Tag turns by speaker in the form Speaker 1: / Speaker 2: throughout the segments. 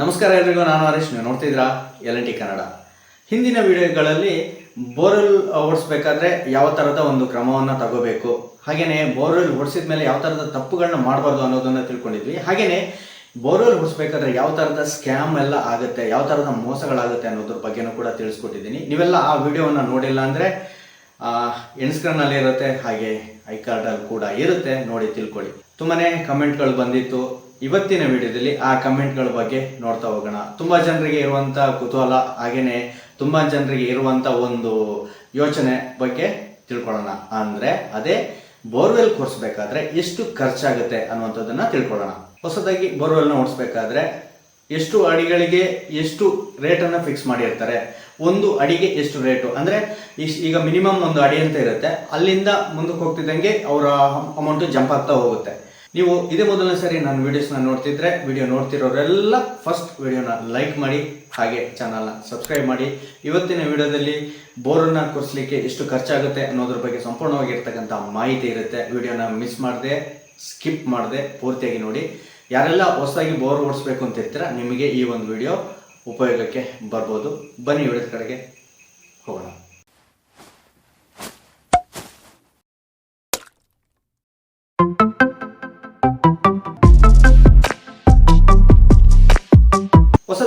Speaker 1: ನಮಸ್ಕಾರ ಎಲ್ರಿಗೂ, ನಾನು ಹರೀಶ್. ನೀವು ನೋಡ್ತಿದ್ದೀರಾ ಎಲ್ ಟಿ ಕನ್ನಡ. ಹಿಂದಿನ ವಿಡಿಯೋಗಳಲ್ಲಿ ಬೋರ್ವೆಲ್ ಓಡಿಸ್ಬೇಕಾದ್ರೆ ಯಾವ ಥರದ ಒಂದು ಕ್ರಮವನ್ನು ತಗೋಬೇಕು ಹಾಗೆಯೇ ಬೋರ್ವೆಲ್ ಓಡಿಸಿದ ಮೇಲೆ ಯಾವ ಥರದ ತಪ್ಪುಗಳನ್ನ ಮಾಡಬಾರ್ದು ಅನ್ನೋದನ್ನು ತಿಳ್ಕೊಂಡಿದ್ವಿ. ಹಾಗೆಯೇ ಬೋರ್ವೆಲ್ ಹೊಡಿಸ್ಬೇಕಾದ್ರೆ ಯಾವ ಥರದ ಸ್ಕ್ಯಾಮ್ ಎಲ್ಲ ಆಗುತ್ತೆ, ಯಾವ ಥರದ ಮೋಸಗಳಾಗುತ್ತೆ ಅನ್ನೋದ್ರ ಬಗ್ಗೆನೂ ಕೂಡ ತಿಳಿಸ್ಕೊಟ್ಟಿದ್ದೀನಿ. ನೀವೆಲ್ಲ ಆ ವಿಡಿಯೋವನ್ನು ನೋಡಿಲ್ಲ ಅಂದರೆ ಎಣ್ಸ್ಕ್ರನ್ನಲ್ಲಿ ಇರುತ್ತೆ ಹಾಗೆ ಐ ಕಾರ್ಡಲ್ಲಿ ಕೂಡ ಇರುತ್ತೆ, ನೋಡಿ ತಿಳ್ಕೊಳ್ಳಿ. ತುಂಬಾ ಕಮೆಂಟ್ಗಳು ಬಂದಿತ್ತು. ಇವತ್ತಿನ ವಿಡಿಯೋದಲ್ಲಿ ಆ ಕಮೆಂಟ್ಗಳ ಬಗ್ಗೆ ನೋಡ್ತಾ ಹೋಗೋಣ. ತುಂಬ ಜನರಿಗೆ ಇರುವಂತ ಕುತೂಹಲ ಹಾಗೆಯೇ ತುಂಬ ಜನರಿಗೆ ಇರುವಂತ ಒಂದು ಯೋಚನೆ ಬಗ್ಗೆ ತಿಳ್ಕೊಳ್ಳೋಣ. ಅಂದ್ರೆ ಅದೇ ಬೋರ್ವೆಲ್ ಕೊರ್ಸ್ಬೇಕಾದ್ರೆ ಎಷ್ಟು ಖರ್ಚಾಗುತ್ತೆ ಅನ್ನುವಂಥದ್ದನ್ನು ತಿಳ್ಕೊಳ್ಳೋಣ. ಹೊಸದಾಗಿ ಬೋರ್ವೆಲ್ನ ಓಡಿಸ್ಬೇಕಾದ್ರೆ ಎಷ್ಟು ಅಡಿಗಳಿಗೆ ಎಷ್ಟು ರೇಟನ್ನು ಫಿಕ್ಸ್ ಮಾಡಿರ್ತಾರೆ, ಒಂದು ಅಡಿಗೆ ಎಷ್ಟು ರೇಟು. ಅಂದರೆ ಈಗ ಮಿನಿಮಮ್ ಒಂದು ಅಡಿ ಅಂತ ಇರುತ್ತೆ, ಅಲ್ಲಿಂದ ಮುಂದಕ್ಕೆ ಹೋಗ್ತಿದ್ದಂಗೆ ಅವರ ಅಮೌಂಟು ಜಂಪ್ ಆಗ್ತಾ ಹೋಗುತ್ತೆ. ನೀವು ಇದೇ ಮೊದಲನೇ ಸಾರಿ ನನ್ನ ವೀಡಿಯೋಸ್ನ ನೋಡ್ತಿದ್ರೆ ವಿಡಿಯೋ ನೋಡ್ತಿರೋರೆಲ್ಲ ಫಸ್ಟ್ ವಿಡಿಯೋನ ಲೈಕ್ ಮಾಡಿ, ಹಾಗೆ ಚಾನಲ್ನ ಸಬ್ಸ್ಕ್ರೈಬ್ ಮಾಡಿ. ಇವತ್ತಿನ ವಿಡಿಯೋದಲ್ಲಿ ಬೋರನ್ನ ಕೊರ್ಸ್ಲಿಕ್ಕೆ ಎಷ್ಟು ಖರ್ಚಾಗುತ್ತೆ ಅನ್ನೋದ್ರ ಬಗ್ಗೆ ಸಂಪೂರ್ಣವಾಗಿರ್ತಕ್ಕಂಥ ಮಾಹಿತಿ ಇರುತ್ತೆ. ವಿಡಿಯೋನ ಮಿಸ್ ಮಾಡದೆ ಸ್ಕಿಪ್ ಮಾಡದೆ, ಪೂರ್ತಿಯಾಗಿ ನೋಡಿ. ಯಾರೆಲ್ಲ ಹೊಸದಾಗಿ ಬೋರ್ ಓಡಿಸ್ಬೇಕು ಅಂತ ಇರ್ತೀರ, ನಿಮಗೆ ಈ ಒಂದು ವಿಡಿಯೋ ಉಪಯೋಗಕ್ಕೆ ಬರ್ಬೋದು. ಬನ್ನಿ ವಿಡಿಯೋದ ಕಡೆಗೆ.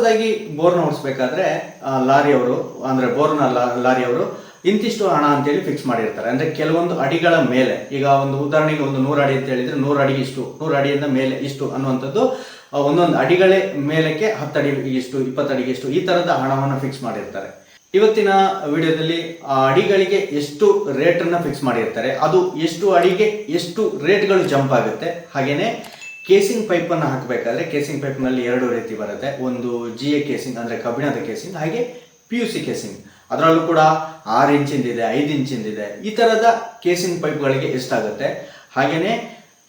Speaker 1: ಹೊಸದಾಗಿ ಬೋರ್ನ ಓಡಿಸ್ಬೇಕಾದ್ರೆ ಲಾರಿ ಲಾರಿಯವರು ಅಂದ್ರೆ ಬೋರ್ನ ಲಾ- ಲಾರಿಯವರು ಇಂತಿಷ್ಟು ಹಣ ಅಂತೇಳಿ ಫಿಕ್ಸ್ ಮಾಡಿರ್ತಾರೆ. ಅಂದ್ರೆ ಕೆಲವೊಂದು ಅಡಿಗಳ ಮೇಲೆ, ಈಗ ಒಂದು ಉದಾಹರಣೆಗೆ ಒಂದು ನೂರು ಅಡಿ ಅಂತ ಹೇಳಿದ್ರೆ ನೂರು ಅಡಿ ಇಷ್ಟು, ನೂರು ಅಡಿಯಿಂದ ಮೇಲೆ ಇಷ್ಟು ಅನ್ನುವಂಥದ್ದು ಒಂದೊಂದು ಅಡಿಗಳೇ ಮೇಲಕ್ಕೆ ಹತ್ತು ಅಡಿ ಇಷ್ಟು, ಇಪ್ಪತ್ತು ಅಡಿಗೆ ಇಷ್ಟು ಈ ತರದ ಹಣವನ್ನು ಫಿಕ್ಸ್ ಮಾಡಿರ್ತಾರೆ. ಇವತ್ತಿನ ವಿಡಿಯೋದಲ್ಲಿ ಆ ಅಡಿಗಳಿಗೆ ಎಷ್ಟು ರೇಟನ್ನು ಫಿಕ್ಸ್ ಮಾಡಿರ್ತಾರೆ, ಅದು ಎಷ್ಟು ಅಡಿಗೆ ಎಷ್ಟು ರೇಟ್ಗಳು ಜಂಪ್ ಆಗುತ್ತೆ, ಹಾಗೇನೆ ಕೇಸಿಂಗ್ ಪೈಪ್ ಅನ್ನು ಹಾಕಬೇಕಾದ್ರೆ ಕೇಸಿಂಗ್ ಪೈಪ್ನಲ್ಲಿ ಎರಡು ರೀತಿ ಬರುತ್ತೆ. ಒಂದು ಜಿ ಎ ಕೇಸಿಂಗ್ ಅಂದ್ರೆ ಕಬ್ಬಿಣದ ಕೇಸಿಂಗ್, ಹಾಗೆ ಪಿ ಯು ಸಿ ಕೇಸಿಂಗ್. ಅದರಲ್ಲೂ ಕೂಡ ಆರು ಇಂಚಿಂದಿದೆ ಐದು ಇಂಚಿಂದಿದೆ ಈ ತರದ ಕೇಸಿಂಗ್ ಪೈಪ್ಗಳಿಗೆ ಎಷ್ಟಾಗುತ್ತೆ ಹಾಗೇನೆ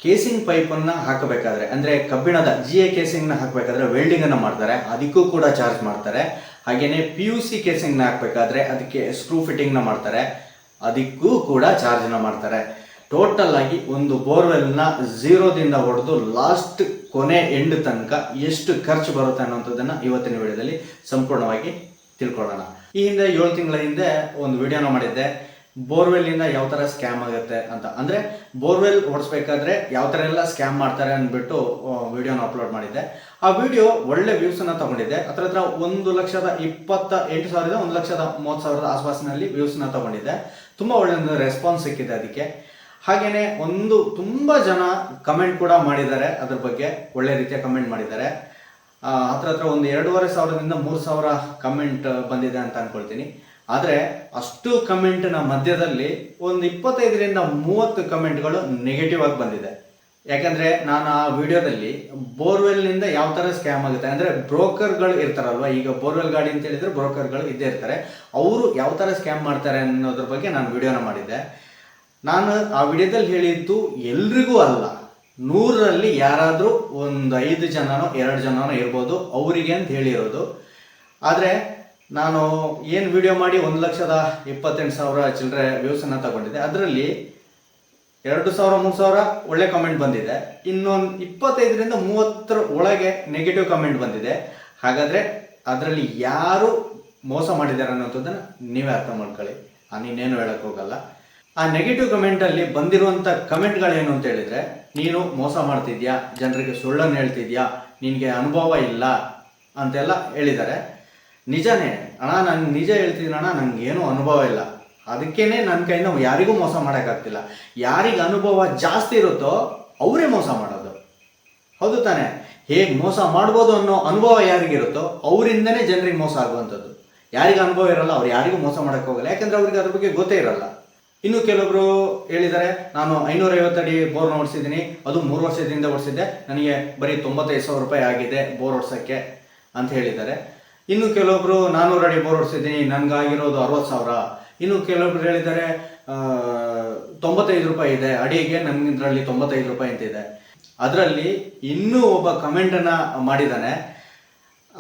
Speaker 1: ಕೇಸಿಂಗ್ ಪೈಪ್ ಅನ್ನ ಹಾಕಬೇಕಾದ್ರೆ, ಅಂದ್ರೆ ಕಬ್ಬಿಣದ ಜಿ ಎ ಕೇಸಿಂಗ್ನ ಹಾಕಬೇಕಾದ್ರೆ ವೆಲ್ಡಿಂಗ್ ಅನ್ನ ಮಾಡ್ತಾರೆ. ಅದಕ್ಕೂ ಕೂಡ ಚಾರ್ಜ್ ಮಾಡ್ತಾರೆ. ಹಾಗೇನೆ ಪಿ ಯು ಸಿ ಕೇಸಿಂಗ್ನ ಹಾಕಬೇಕಾದ್ರೆ ಅದಕ್ಕೆ ಸ್ಕ್ರೂ ಫಿಟ್ಟಿಂಗ್ನ ಮಾಡ್ತಾರೆ. ಅದಕ್ಕೂ ಕೂಡ ಚಾರ್ಜ್ನ ಮಾಡ್ತಾರೆ. ಟೋಟಲ್ ಆಗಿ ಒಂದು ಬೋರ್ವೆಲ್ನ ಝೀರೋದಿಂದ ಹೊಡೆದು ಲಾಸ್ಟ್ ಕೊನೆ ಎಂಡ್ ತನಕ ಎಷ್ಟು ಖರ್ಚು ಬರುತ್ತೆ ಅನ್ನೋಂಥದ್ದನ್ನು ಇವತ್ತಿನ ವಿಡಿಯೋದಲ್ಲಿ ಸಂಪೂರ್ಣವಾಗಿ ತಿಳ್ಕೊಳ್ಳೋಣ. ಈ ಹಿಂದೆ ಏಳು ತಿಂಗಳ ಹಿಂದೆ ಒಂದು ವಿಡಿಯೋನ ಮಾಡಿದ್ದೆ. ಬೋರ್ವೆಲ್ ಇಂದ ಯಾವ ತರ ಸ್ಕ್ಯಾಮ್ ಆಗುತ್ತೆ ಅಂತ. ಅಂದ್ರೆ ಬೋರ್ವೆಲ್ ಓಡಿಸ್ಬೇಕಾದ್ರೆ ಯಾವ ತರ ಎಲ್ಲ ಸ್ಕ್ಯಾಮ್ ಮಾಡ್ತಾರೆ ಅಂದ್ಬಿಟ್ಟು ವಿಡಿಯೋನ ಅಪ್ಲೋಡ್ ಮಾಡಿದ್ದೆ. ಆ ವಿಡಿಯೋ ಒಳ್ಳೆ ವ್ಯೂಸ್ ಅನ್ನ ತಗೊಂಡಿದ್ದೆ. ಹತ್ರ ಹತ್ರ ಒಂದು ಲಕ್ಷದ ಇಪ್ಪತ್ತ ಎಂಟು ಸಾವಿರದ, ಒಂದು ಲಕ್ಷದ ಮೂವತ್ತು ಸಾವಿರದ ಆಸ್ಪಾಸಿನಲ್ಲಿ ವ್ಯೂಸ್ನ ತಗೊಂಡಿದ್ದೆ. ತುಂಬಾ ಒಳ್ಳೆ ಒಂದು ರೆಸ್ಪಾನ್ಸ್ ಸಿಕ್ಕಿದೆ ಅದಕ್ಕೆ. ಹಾಗೇನೆ ಒಂದು ತುಂಬಾ ಜನ ಕಮೆಂಟ್ ಕೂಡ ಮಾಡಿದ್ದಾರೆ, ಅದ್ರ ಬಗ್ಗೆ ಒಳ್ಳೆ ರೀತಿಯ ಕಮೆಂಟ್ ಮಾಡಿದ್ದಾರೆ. ಹತ್ರ ಹತ್ರ ಒಂದು ಎರಡೂವರೆ ಸಾವಿರದಿಂದ ಮೂರು ಸಾವಿರ ಕಮೆಂಟ್ ಬಂದಿದೆ ಅಂತ ಅನ್ಕೊಳ್ತೀನಿ. ಆದರೆ ಅಷ್ಟು ಕಮೆಂಟ್ನ ಮಧ್ಯದಲ್ಲಿ ಒಂದು ಇಪ್ಪತ್ತೈದರಿಂದ ಮೂವತ್ತು ಕಮೆಂಟ್ಗಳು ನೆಗೆಟಿವ್ ಆಗಿ ಬಂದಿದೆ. ಯಾಕಂದ್ರೆ ನಾನು ಆ ವಿಡಿಯೋದಲ್ಲಿ ಬೋರ್ವೆಲ್ನಿಂದ ಯಾವ ಥರ ಸ್ಕ್ಯಾಮ್ ಆಗುತ್ತೆ ಅಂದರೆ ಬ್ರೋಕರ್ಗಳು ಇರ್ತಾರಲ್ವ, ಈಗ ಬೋರ್ವೆಲ್ ಗಾಡಿ ಅಂತ ಹೇಳಿದ್ರೆ ಬ್ರೋಕರ್ಗಳು ಇದ್ದೇ ಇರ್ತಾರೆ. ಅವರು ಯಾವ ಥರ ಸ್ಕ್ಯಾಮ್ ಮಾಡ್ತಾರೆ ಅನ್ನೋದ್ರ ಬಗ್ಗೆ ನಾನು ವಿಡಿಯೋನ ಮಾಡಿದ್ದೆ. ನಾನು ಆ ವಿಡಿಯೋದಲ್ಲಿ ಹೇಳಿದ್ದು ಎಲ್ರಿಗೂ ಅಲ್ಲ. ನೂರರಲ್ಲಿ ಯಾರಾದರೂ ಒಂದು ಐದು ಜನನೋ ಎರಡು ಜನನೋ ಇರ್ಬೋದು ಅವರಿಗೆ ಅಂತ ಹೇಳಿರೋದು. ಆದರೆ ನಾನು ಏನು ವಿಡಿಯೋ ಮಾಡಿ ಒಂದು ಲಕ್ಷದ ಇಪ್ಪತ್ತೆಂಟು ಸಾವಿರ ಚಿಲ್ಲರೆ ವ್ಯೂಸನ್ನು ತಗೊಂಡಿದ್ದೆ. ಅದರಲ್ಲಿ ಎರಡು ಸಾವಿರ, ಮೂರು ಸಾವಿರ ಒಳ್ಳೆ ಕಮೆಂಟ್ ಬಂದಿದೆ. ಇನ್ನೊಂದು ಇಪ್ಪತ್ತೈದರಿಂದ ಮೂವತ್ತರ ಒಳಗೆ ನೆಗೆಟಿವ್ ಕಮೆಂಟ್ ಬಂದಿದೆ. ಹಾಗಾದರೆ ಅದರಲ್ಲಿ ಯಾರು ಮೋಸ ಮಾಡಿದ್ದಾರೆ ಅನ್ನೋಂಥದ್ದನ್ನು ನೀವೇ ಅರ್ಥ ಮಾಡ್ಕೊಳ್ಳಿ. ನಾನು ಇನ್ನೇನು ಹೋಗಲ್ಲ. ಆ ನೆಗೆಟಿವ್ ಕಮೆಂಟಲ್ಲಿ ಬಂದಿರುವಂಥ ಕಮೆಂಟ್ಗಳೇನು ಅಂತ ಹೇಳಿದ್ರೆ, ನೀನು ಮೋಸ ಮಾಡ್ತಿದ್ಯಾ? ಜನರಿಗೆ ಸುಳ್ಳನ್ನು ಹೇಳ್ತಿದ್ಯಾ? ನಿನಗೆ ಅನುಭವ ಇಲ್ಲ ಅಂತೆಲ್ಲ ಹೇಳಿದ್ದಾರೆ. ನಿಜನೇ, ಅಣ್ಣ, ನಾನು ನಿಜ ನಂಗೆ ಏನೂ ಅನುಭವ ಇಲ್ಲ. ಅದಕ್ಕೇನೆ ನನ್ನ ಕೈಯಿಂದ ಯಾರಿಗೂ ಮೋಸ ಮಾಡೋಕ್ಕಾಗ್ತಿಲ್ಲ. ಯಾರಿಗೆ ಅನುಭವ ಜಾಸ್ತಿ ಇರುತ್ತೋ ಅವರೇ ಮೋಸ ಮಾಡೋದು. ಹೌದು ತಾನೆ. ಹೇಗೆ ಮೋಸ ಮಾಡ್ಬೋದು ಅನ್ನೋ ಅನುಭವ ಯಾರಿಗಿರುತ್ತೋ ಅವರಿಂದನೇ ಜನರಿಗೆ ಮೋಸ ಆಗುವಂಥದ್ದು. ಯಾರಿಗೆ ಅನುಭವ ಇರಲ್ಲ, ಅವ್ರು ಯಾರಿಗೂ ಮೋಸ ಮಾಡೋಕ್ಕೆ ಹೋಗಲ್ಲ. ಯಾಕಂದ್ರೆ ಅವ್ರಿಗೆ ಅದ್ರ ಬಗ್ಗೆ ಗೊತ್ತೇ ಇರಲ್ಲ. ಇನ್ನು ಕೆಲವೊಬ್ರು ಹೇಳಿದ್ದಾರೆ, ನಾನು ಐನೂರೈವತ್ತು ಅಡಿ ಬೋರ್ನ ಓಡಿಸಿದ್ದೀನಿ. ಅದು ಮೂರು ವರ್ಷದಿಂದ ಓಡಿಸಿದ್ದೆ. ನನಗೆ ಬರೀ ತೊಂಬತ್ತೈದು ಸಾವಿರ ರೂಪಾಯಿ ಆಗಿದೆ ಬೋರ್ ಓಡಿಸೋಕ್ಕೆ ಅಂತ ಹೇಳಿದ್ದಾರೆ. ಇನ್ನು ಕೆಲವೊಬ್ರು ನಾನ್ನೂರು ಅಡಿ ಬೋರ್ ಓಡಿಸಿದ್ದೀನಿ, ನನಗಾಗಿರೋದು ಅರವತ್ತು ಸಾವಿರ. ಇನ್ನು ಕೆಲವೊಬ್ರು ಹೇಳಿದ್ದಾರೆ ತೊಂಬತ್ತೈದು ರೂಪಾಯಿ ಇದೆ. ಅಡಿಗೆ ನನಗಿದ್ರಲ್ಲಿ ತೊಂಬತ್ತೈದು ರೂಪಾಯಿ ಅಂತ ಇದೆ ಅದರಲ್ಲಿ ಇನ್ನೂ ಒಬ್ಬ ಕಮೆಂಟನ್ನು ಮಾಡಿದ್ದಾನೆ.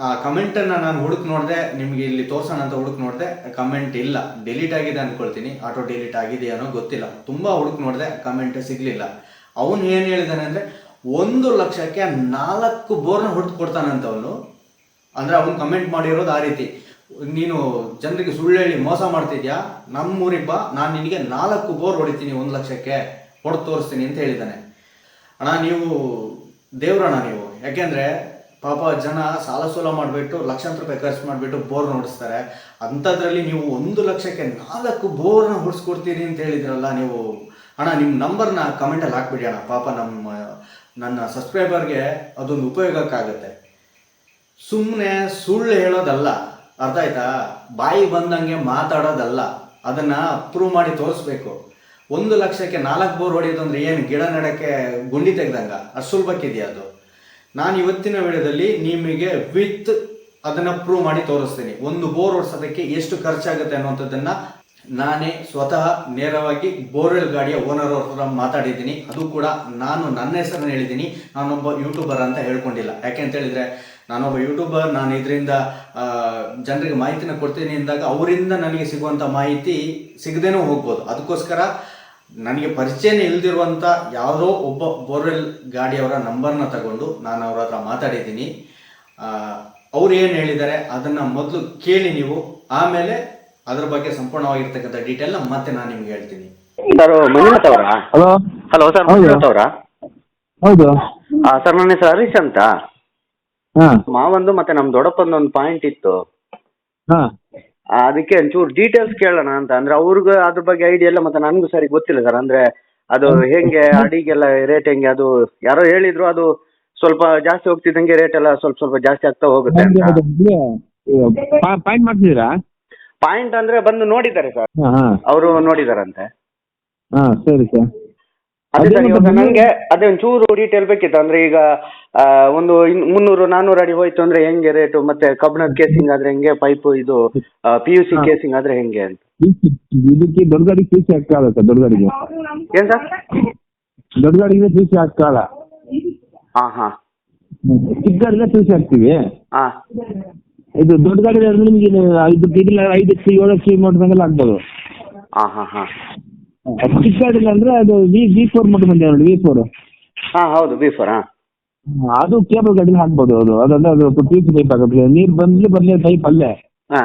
Speaker 1: ಆ ಕಮೆಂಟನ್ನು ನಾನು ಹುಡುಕ್ ನೋಡಿದೆ, ನಿಮಗೆ ಇಲ್ಲಿ ತೋರ್ಸೋಣ ಅಂತ ಹುಡುಕ್ ನೋಡಿದೆ ಕಮೆಂಟ್ ಇಲ್ಲ. ಡಿಲೀಟ್ ಆಗಿದೆ ಅನ್ಕೊಳ್ತೀನಿ. ಆಟೋ ಡಿಲೀಟ್ ಆಗಿದೆ ಅನ್ನೋ ಗೊತ್ತಿಲ್ಲ. ತುಂಬ ಹುಡುಕ್ ನೋಡಿದೆ ಕಮೆಂಟ್ ಸಿಗಲಿಲ್ಲ. ಅವನು ಏನು ಹೇಳಿದಾನೆ ಅಂದರೆ, ಒಂದು ಲಕ್ಷಕ್ಕೆ ನಾಲ್ಕು ಬೋರ್ನ ಹೊಡೆದು ಕೊಡ್ತಾನಂತ ಅವನು ಅಂದ್ರೆ ಅವನು ಕಮೆಂಟ್ ಮಾಡಿರೋದು ಆ ರೀತಿ. ನೀನು ಜನರಿಗೆ ಸುಳ್ಳು ಹೇಳಿ ಮೋಸ ಮಾಡ್ತಿದ್ಯಾ? ನಮ್ಮೂರಿಗೆ ಬಾ, ನಾನು ನಿನಗೆ ನಾಲ್ಕು ಬೋರ್ ಹೊಡಿತೀನಿ ಒಂದು ಲಕ್ಷಕ್ಕೆ. ಹೊಡೆದು ತೋರಿಸ್ತೀನಿ ಅಂತ ಹೇಳಿದ್ದಾನೆ ಅಣ್ಣ, ನೀವು ದೇವ್ರಣ್ಣ ನೀವು. ಯಾಕೆಂದ್ರೆ ಪಾಪ ಜನ ಸಾಲ ಸೂಲ ಮಾಡಿಬಿಟ್ಟು ಲಕ್ಷಾಂತರ ರೂಪಾಯಿ ಖರ್ಚು ಮಾಡಿಬಿಟ್ಟು ಬೋರ್ ನೋಡಿಸ್ತಾರೆ ಅಂಥದ್ರಲ್ಲಿ ನೀವು ಒಂದು ಲಕ್ಷಕ್ಕೆ ನಾಲ್ಕು ಬೋರ್ನ ಹೊಡಿಸ್ಕೊಡ್ತೀರಿ ಅಂತ ಹೇಳಿದ್ರಲ್ಲ ನೀವು. ಅಣ್ಣ, ನಿಮ್ಮ ನಂಬರ್ನ ಕಮೆಂಟಲ್ಲಿ ಹಾಕ್ಬಿಡಿ ಅಣ್ಣ. ಪಾಪ ನಮ್ಮ, ನನ್ನ ಸಬ್ಸ್ಕ್ರೈಬರ್ಗೆ ಅದೊಂದು ಉಪಯೋಗಕ್ಕಾಗುತ್ತೆ. ಸುಮ್ಮನೆ ಸುಳ್ಳು ಹೇಳೋದಲ್ಲ. ಅರ್ಥ ಆಯ್ತಾ? ಬಾಯಿ ಬಂದಂಗೆ ಮಾತಾಡೋದಲ್ಲ. ಅದನ್ನ ಪ್ರೂವ್ ಮಾಡಿ ತೋರಿಸ್ಬೇಕು. ಒಂದು ಲಕ್ಷಕ್ಕೆ ನಾಲ್ಕು ಬೋರ್ ಹೊಡೆಯೋದು ಅಂದರೆ ಏನು ಗಿಡ ನೆಡಕ್ಕೆ ಗುಂಡಿ ತೆಗ್ದಂಗ? ಅಷ್ಟು ಸುಲಭಕ್ಕಿದೆಯಾ ಅದು? ನಾನು ಇವತ್ತಿನ ವೇಳೆಯಲ್ಲಿ ನಿಮಗೆ ವಿತ್ ಅದನ್ನ ಪ್ರೂವ್ ಮಾಡಿ ತೋರಿಸ್ತೀನಿ. ಒಂದು ಬೋರ್ ಹೊಡ್ಸೋದಕ್ಕೆ ಎಷ್ಟು ಖರ್ಚಾಗುತ್ತೆ ಅನ್ನೋಂಥದ್ದನ್ನ ನಾನೇ ಸ್ವತಃ ನೇರವಾಗಿ ಬೋರ್ವೆಲ್ ಗಾಡಿಯ ಓನರ್ ಅವ್ರ ಹತ್ರ ಮಾತಾಡಿದ್ದೀನಿ. ಅದು ಕೂಡ ನಾನು ನನ್ನ ಹೆಸರನ್ನು ಹೇಳಿದ್ದೀನಿ. ನಾನೊಬ್ಬ ಯೂಟ್ಯೂಬರ್ ಅಂತ ಹೇಳ್ಕೊಂಡಿಲ್ಲ. ಯಾಕೆ ಅಂತ ಹೇಳಿದ್ರೆ, ನಾನೊಬ್ಬ ಯೂಟ್ಯೂಬರ್ ನಾನು ಇದರಿಂದ ಜನರಿಗೆ ಮಾಹಿತಿನ ಕೊಡ್ತೀನಿ ಅಂದಾಗ ಅವರಿಂದ ನನಗೆ ಸಿಗುವಂಥ ಮಾಹಿತಿ ಸಿಗದೇನೂ ಹೋಗ್ಬೋದು. ಅದಕ್ಕೋಸ್ಕರ ನನಗೆ ಪರಿಚಯನೇ ಇಲ್ದಿರುವಂಥ ಯಾವುದೋ ಒಬ್ಬ ಬೋರ್ವೆಲ್ ಗಾಡಿಯವರ ನಂಬರ್ನ ತಗೊಂಡು ನಾನು ಅವ್ರ ಹತ್ರ ಮಾತಾಡಿದ್ದೀನಿ. ಅವ್ರು ಏನು ಹೇಳಿದ್ದಾರೆ ಅದನ್ನು ಮೊದಲು ಕೇಳಿ ನೀವು. ಆಮೇಲೆ ಅದ್ರ ಬಗ್ಗೆ ಸಂಪೂರ್ಣವಾಗಿರ್ತಕ್ಕಂಥ ಡೀಟೇಲ್ನ ಮತ್ತೆ ನಾನು ನಿಮ್ಗೆ ಹೇಳ್ತೀನಿ.
Speaker 2: ಸರ್ ಮಂಜುನಾಥ್ ಅವರಾ?
Speaker 3: ಹಲೋ
Speaker 2: ಹಲೋ ಸರ್
Speaker 3: ಹೌದು.
Speaker 2: ಮಂಜುನಾಥ್ ಅವರಾ?
Speaker 3: ಹೌದು.
Speaker 2: ಸರ್ ನನ್ನ ಹೆಸರು ಹರೀಶ್ ಅಂತ.
Speaker 3: ಹಾಂ.
Speaker 2: ಮಾವಂದು ಮತ್ತೆ ನಮ್ ದೊಡ್ಡಪ್ಪಂದು ಒಂದು ಪಾಯಿಂಟ್ ಇತ್ತು.
Speaker 3: ಹಾಂ.
Speaker 2: ಆ, ಅದಕ್ಕೆ ಒಂಚೂರು ಡೀಟೇಲ್ಸ್ ಕೇಳೋಣ ಅಂತ. ಅಂದ್ರೆ ಅವ್ರಿಗೆ ಅದ್ರ ಬಗ್ಗೆ ಐಡಿಯಾ ಇಲ್ಲ ಮತ್ತೆ ನನಗೂ ಸರಿ ಗೊತ್ತಿಲ್ಲ ಸರ್ ಅಂದ್ರೆ ಅದು ಹೆಂಗೆ ಅಡಿಗೆಲ್ಲ ರೇಟ್ ಹೆಂಗೆ ಅದು ಯಾರೋ ಹೇಳಿದ್ರು ಅದು ಸ್ವಲ್ಪ ಜಾಸ್ತಿ ಹೋಗ್ತಿದ್ದಂಗೆ ರೇಟ್ ಎಲ್ಲ ಸ್ವಲ್ಪ ಸ್ವಲ್ಪ ಜಾಸ್ತಿ ಆಗ್ತಾ ಹೋಗುತ್ತೆ ಅಂತ.
Speaker 3: ಪಾಯಿಂಟ್ ಮಾಡ್ತಿದ್ದೀರಾ?
Speaker 2: ಪಾಯಿಂಟ್ ಅಂದ್ರೆ ಬಂದು ನೋಡಿದ್ದಾರೆ ಸರ್
Speaker 3: ಹಾಂ
Speaker 2: ಅವರು ನೋಡಿದಾರಂತೆ.
Speaker 3: ಹಾ ಸರಿ ಸರ್
Speaker 2: ಅದೇ
Speaker 3: ಅದೇ
Speaker 2: ಸರ್ ಇವಾಗ
Speaker 3: ಮತ್ತೆ
Speaker 2: ನನಗೆ ಅದೇ ಒಂಚೂರು ಡೀಟೇಲ್ ಬೇಕಿತ್ತು. ಅಂದ್ರೆ ಈಗ ಆ, ಒಂದು ಇನ್- ಮುನ್ನೂರು ನಾನೂರು ಅಡಿ ಹೋಯ್ತು ಅಂದ್ರೆ ಹೆಂಗೆ ರೇಟು ಮತ್ತೆ ಕಬ್ಬಿಣದ ಕೇಸಿಂಗ್ ಆದ್ರೆ ಹೆಂಗೆ ಪೈಪ್ ಇದು ಪಿ ಯು ಸಿ ಕೇಸಿಂಗ್ ಆದ್ರೆ ಹೆಂಗೆ ಅಂತ.
Speaker 3: ಇದಕ್ಕೆ ದೊಡ್ಡ ಗಾಡಿಗೆ ಪೀಸಿ ಹಾಕಲ್ಲ ಸರ್ ದೊಡ್ಡ ಗಾಡಿಗೆ?
Speaker 2: ಏನ್ ಸರ್?
Speaker 3: ದೊಡ್ಡ ಗಾಡಿಗೆ ಪೀಸಿ ಹಾಕಲ್ಲ
Speaker 2: ಹಾ ಹಾ.
Speaker 3: ಚಿಕ್ಕ ಗಾಡಿಗೆ ಪೀಸಿ ಹಾಕ್ತೀವಿ?
Speaker 2: ಹಾ.
Speaker 3: ಇದು ದೊಡ್ಡ ಗಾಡಿ ಅಂದ್ರೆ ನಿಮಗೆ ಐದು ಇದಿಲ್ಲ ಐದು ಎಚ್ ಏಳು ಎಚ್ ಮೋಟರ್ದಂಗೆಲ್ಲ ಆಗ್ಬೋದು.
Speaker 2: ಹಾ ಹಾ ಹಾ.
Speaker 3: ಚಿಕ್ಕ ಇಲ್ಲ ಅಂದ್ರೆ ಅದು ವಿ ವಿ ಫೋರ್ ಮಟ್ಟ ಬಂದಿದೆ ನೋಡಿ ವಿ ಫೋರ್
Speaker 2: ಹಾ ಹೌದು ಬೀಫರ್ ಹಾ.
Speaker 3: ಅದು ಕೇಬಲ್ ಗಾಡಿಲಿ ಹಾಕ್ಬೋದು ಅದು. ಅದಂದ್ರೆ ಅದು ಪೀಸ್ ಪೈಪ್ ಆಗುತ್ತೆ. ನೀರ್ ಬಂದ್ಲಿ ಬರ್ಲಿ ಪೈಪ್ ಅಲ್ಲೇ.
Speaker 2: ಹಾ.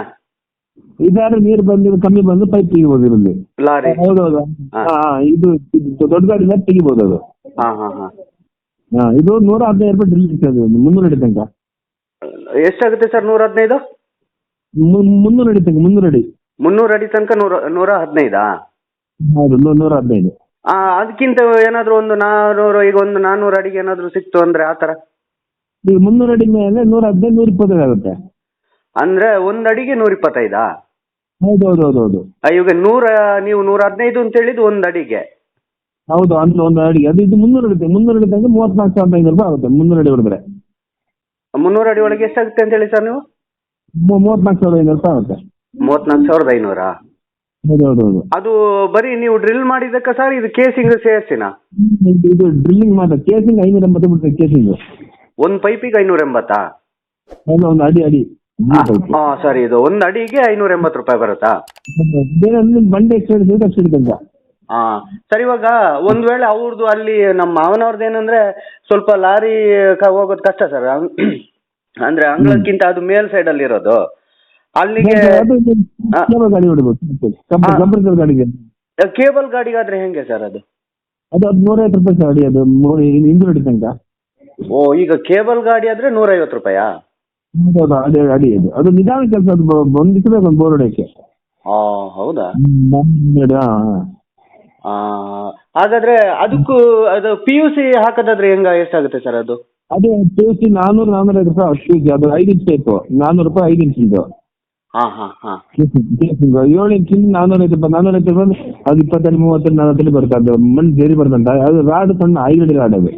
Speaker 3: ಇದಾದ್ರೆ ನೀರ್ ಬಂದು ಕಮ್ಮಿ ಬಂದು ಪೈಪ್ ತೆಗಿಬೋದು ಇದರಲ್ಲಿ.
Speaker 2: ಲಾರಿ.
Speaker 3: ಹೌದೌದು
Speaker 2: ಹಾ.
Speaker 3: ಹಾ. ಇದು ಇದು ದೊಡ್ಡ ಗಾಡಿನ ತೆಗಿಬೋದು ಅದು.
Speaker 2: ಹಾ ಹಾ ಹಾ.
Speaker 3: ಹಾ ಇದು ನೂರ ಹದಿನೈದು ರೂಪಾಯಿ ಡ್ರಿಲ್ ಇರ್ತದೆ ಅದು ಮುನ್ನೂರು ಅಡಿ ತನಕ.
Speaker 2: ಎಷ್ಟಾಗುತ್ತೆ ಸರ್ ನೂರ ಹದಿನೈದು?
Speaker 3: ಮು- ಮುನ್ನೂರು ಅಡಿ ತನಕ ಮುನ್ನೂರು ಅಡಿ.
Speaker 2: ಮುನ್ನೂರು ಅಡಿ ತನಕ ನೂರ ನೂರ ಹದಿನೈದಾ?
Speaker 3: ಹೌದು ನೂರ ಹದಿನೈದು.
Speaker 2: ಆ ಅದಕ್ಕಿಂತ ಏನಾದ್ರು ಒಂದು ನಾನೂರು ಈಗ ಒಂದು ನಾನ್ನೂರು ಅಡಿಗೆ ಏನಾದ್ರು ಸಿಕ್ತು ಅಂದ್ರೆ ಆ ತರ
Speaker 3: ಈಗ ಮುನ್ನೂರು ಅಡಿ ಮೇಲೆ ನೂರ ಹದಿನೈದು ನೂರ ಇಪ್ಪತ್ತೈದು ಆಗುತ್ತೆ.
Speaker 2: ಅಂದ್ರೆ ಒಂದ್ ಅಡಿಗೆ ನೂರ ಇಪ್ಪತ್ತೈದಾ?
Speaker 3: ಹೌದು ಹೌದು ಹೌದು ಹೌದು.
Speaker 2: ಆ, ಇವಾಗ ನೂರ ನೀವು ನೂರ ಹದಿನೈದು ಅಂತ ಹೇಳಿದ್ದು ಒಂದ್ ಅಡಿಗೆ.
Speaker 3: ಹೌದು ಅಂದ್ರೆ ಒಂದು ಅಡಿಗೆ. ಅದು ಇದು ಮುನ್ನೂರು ಅಡಿ ಮುನ್ನೂರು ಅಡಿ ತಂದ್ರೆ ಮೂವತ್ನಾಲ್ಕು ಸಾವಿರದ ಐನೂರು ರೂಪಾಯಿ ಆಗುತ್ತೆ ಮುನ್ನೂರು ಅಡಿ ಹೊಡೆದ್ರೆ.
Speaker 2: ಮುನ್ನೂರ ಅಡಿ ಒಳಗೆ ಎಷ್ಟಾಗುತ್ತೆ ಅಂತ ಹೇಳಿ ಸರ್ ನೀವು?
Speaker 3: ಮೂವತ್ನಾಲ್ಕು ಸಾವಿರದ ಐನೂರು ರೂಪಾಯಿ ಆಗುತ್ತೆ.
Speaker 2: ಮೂವತ್ನಾಲ್ಕು ಸಾವಿರದ ಐನೂರಾ? ಅದು ಬರೀ ನೀವು ಡ್ರಿಲ್ ಮಾಡಿದಕ್ಕ ಸರ್ ಇದು ಕೇಸಿಂಗ್ ಸೇರಿಸಿನ?
Speaker 3: ಇದು- ಡ್ರಿಲ್ಲಿಂಗ್ ಮಾತ್ರ. ಕೇಸಿಂಗ್ ಐನೂರ ಎಂಬತ್ತು ಬಿಡ್ತದೆ ಕೇಸಿಂಗ್
Speaker 2: ಒಂದ್ ಪೈಪಿಗೆ ಐನೂರ ಎಂಬತ್ತಾ?
Speaker 3: ಒಂದು ಅಡಿ ಅಡಿ.
Speaker 2: ಹಾ ಸರಿ ಇದು ಒಂದ್ ಅಡಿಗೆ ಐನೂರ ಎಂಬತ್ತು ರೂಪಾಯಿ ಬರುತ್ತಾ?
Speaker 3: ಬೇರೆ ಅಂದ್ರೆ ಬಂಡೆ
Speaker 2: ಹಾ ಸರಿ ಇವಾಗ ಒಂದ್ ವೇಳೆ ಅವ್ರದ್ದು ಅಲ್ಲಿ ನಮ್ಮ ಮಾವನವ್ರದ್ದು ಏನಂದ್ರೆ ಸ್ವಲ್ಪ ಲಾರಿ ಕ- ಹೋಗೋದು ಕಷ್ಟ ಸರ್. ಅಂದ್ರೆ ಅಂಗಳಕ್ಕಿಂತ ಅದು ಮೇಲ್ ಸೈಡ್ ಅಲ್ಲಿ ಇರೋದು. ಅಲ್ಲಿಗೆ
Speaker 3: ಅದು. ಕೇಬಲ್ ಗಾಡಿ ಆದ್ರೆ ಗಾಡಿಗೆ.
Speaker 2: ಕೇಬಲ್ ಗಾಡಿಗಾದ್ರೆ ಹೆಂಗೆ ಸರ್ ಅದು?
Speaker 3: ಅದು ಅದು ನೂರೈವತ್ತು ರೂಪಾಯಿ ಸರ್ ಅಡಿ ಅದು ಮೂರು ಹಿಂದೂ ಅಡಿ ತನಕ.
Speaker 2: ಓ ಈಗ ಕೇಬಲ್ ಗಾಡಿ ಆದ್ರೆ ನೂರೈವತ್ತು ರೂಪಾಯಾ?
Speaker 3: ಹೌದು ಅಡಿ ಅಡಿ ಅದು. ಅದು ನಿಧಾನ ಕೆಲಸ ಅದು ಒಂದು ದಿವಸ ಬೇಕು ಒಂದು ಬೋರ್ ಹೊಡೆಯಕ್ಕೆ.
Speaker 2: ಹೌದಾ? ಹಾಗಾದ್ರೆ ಅದಕ್ಕೂ ಅದು ಪಿ ಯು ಸಿ ಹಾಕೋದಾದ್ರೆ ಹೆಂಗ ಎಷ್ಟಾಗುತ್ತೆ ಸರ್ ಅದು?
Speaker 3: ಅದೇ ಪಿ ಯು ಸಿ ನಾನ್ನೂರು ನಾನ್ನೂರೈದು ರೂಪಾಯಿ ಅಷ್ಟು ಇದೆ. ಅದು ಐದು ಇಂಚ್ ಟೈಪು ನಾನೂರು ರೂಪಾಯಿ ಐದು ಇಂಚ್ ಇದು
Speaker 2: ಹಾ ಹಾ ಹಾ.
Speaker 3: ಕೇಸಿಂಗ್ ಏಳು ನಾನ್ನೂರೈದು ರೂಪಾಯಿ ಅದು ಇಪ್ಪತ್ತೈದು ಮೂವತ್ತೈದು ನಲವತ್ತೈದು ಬರುತ್ತೆ. ಅದು ಮಣ್ಣು ಸೇರಿ ಬರ್ತಂತ. ಅದು ರಾಡ್ ಸಣ್ಣ ಐದು ರಾಡ್ ಅದು.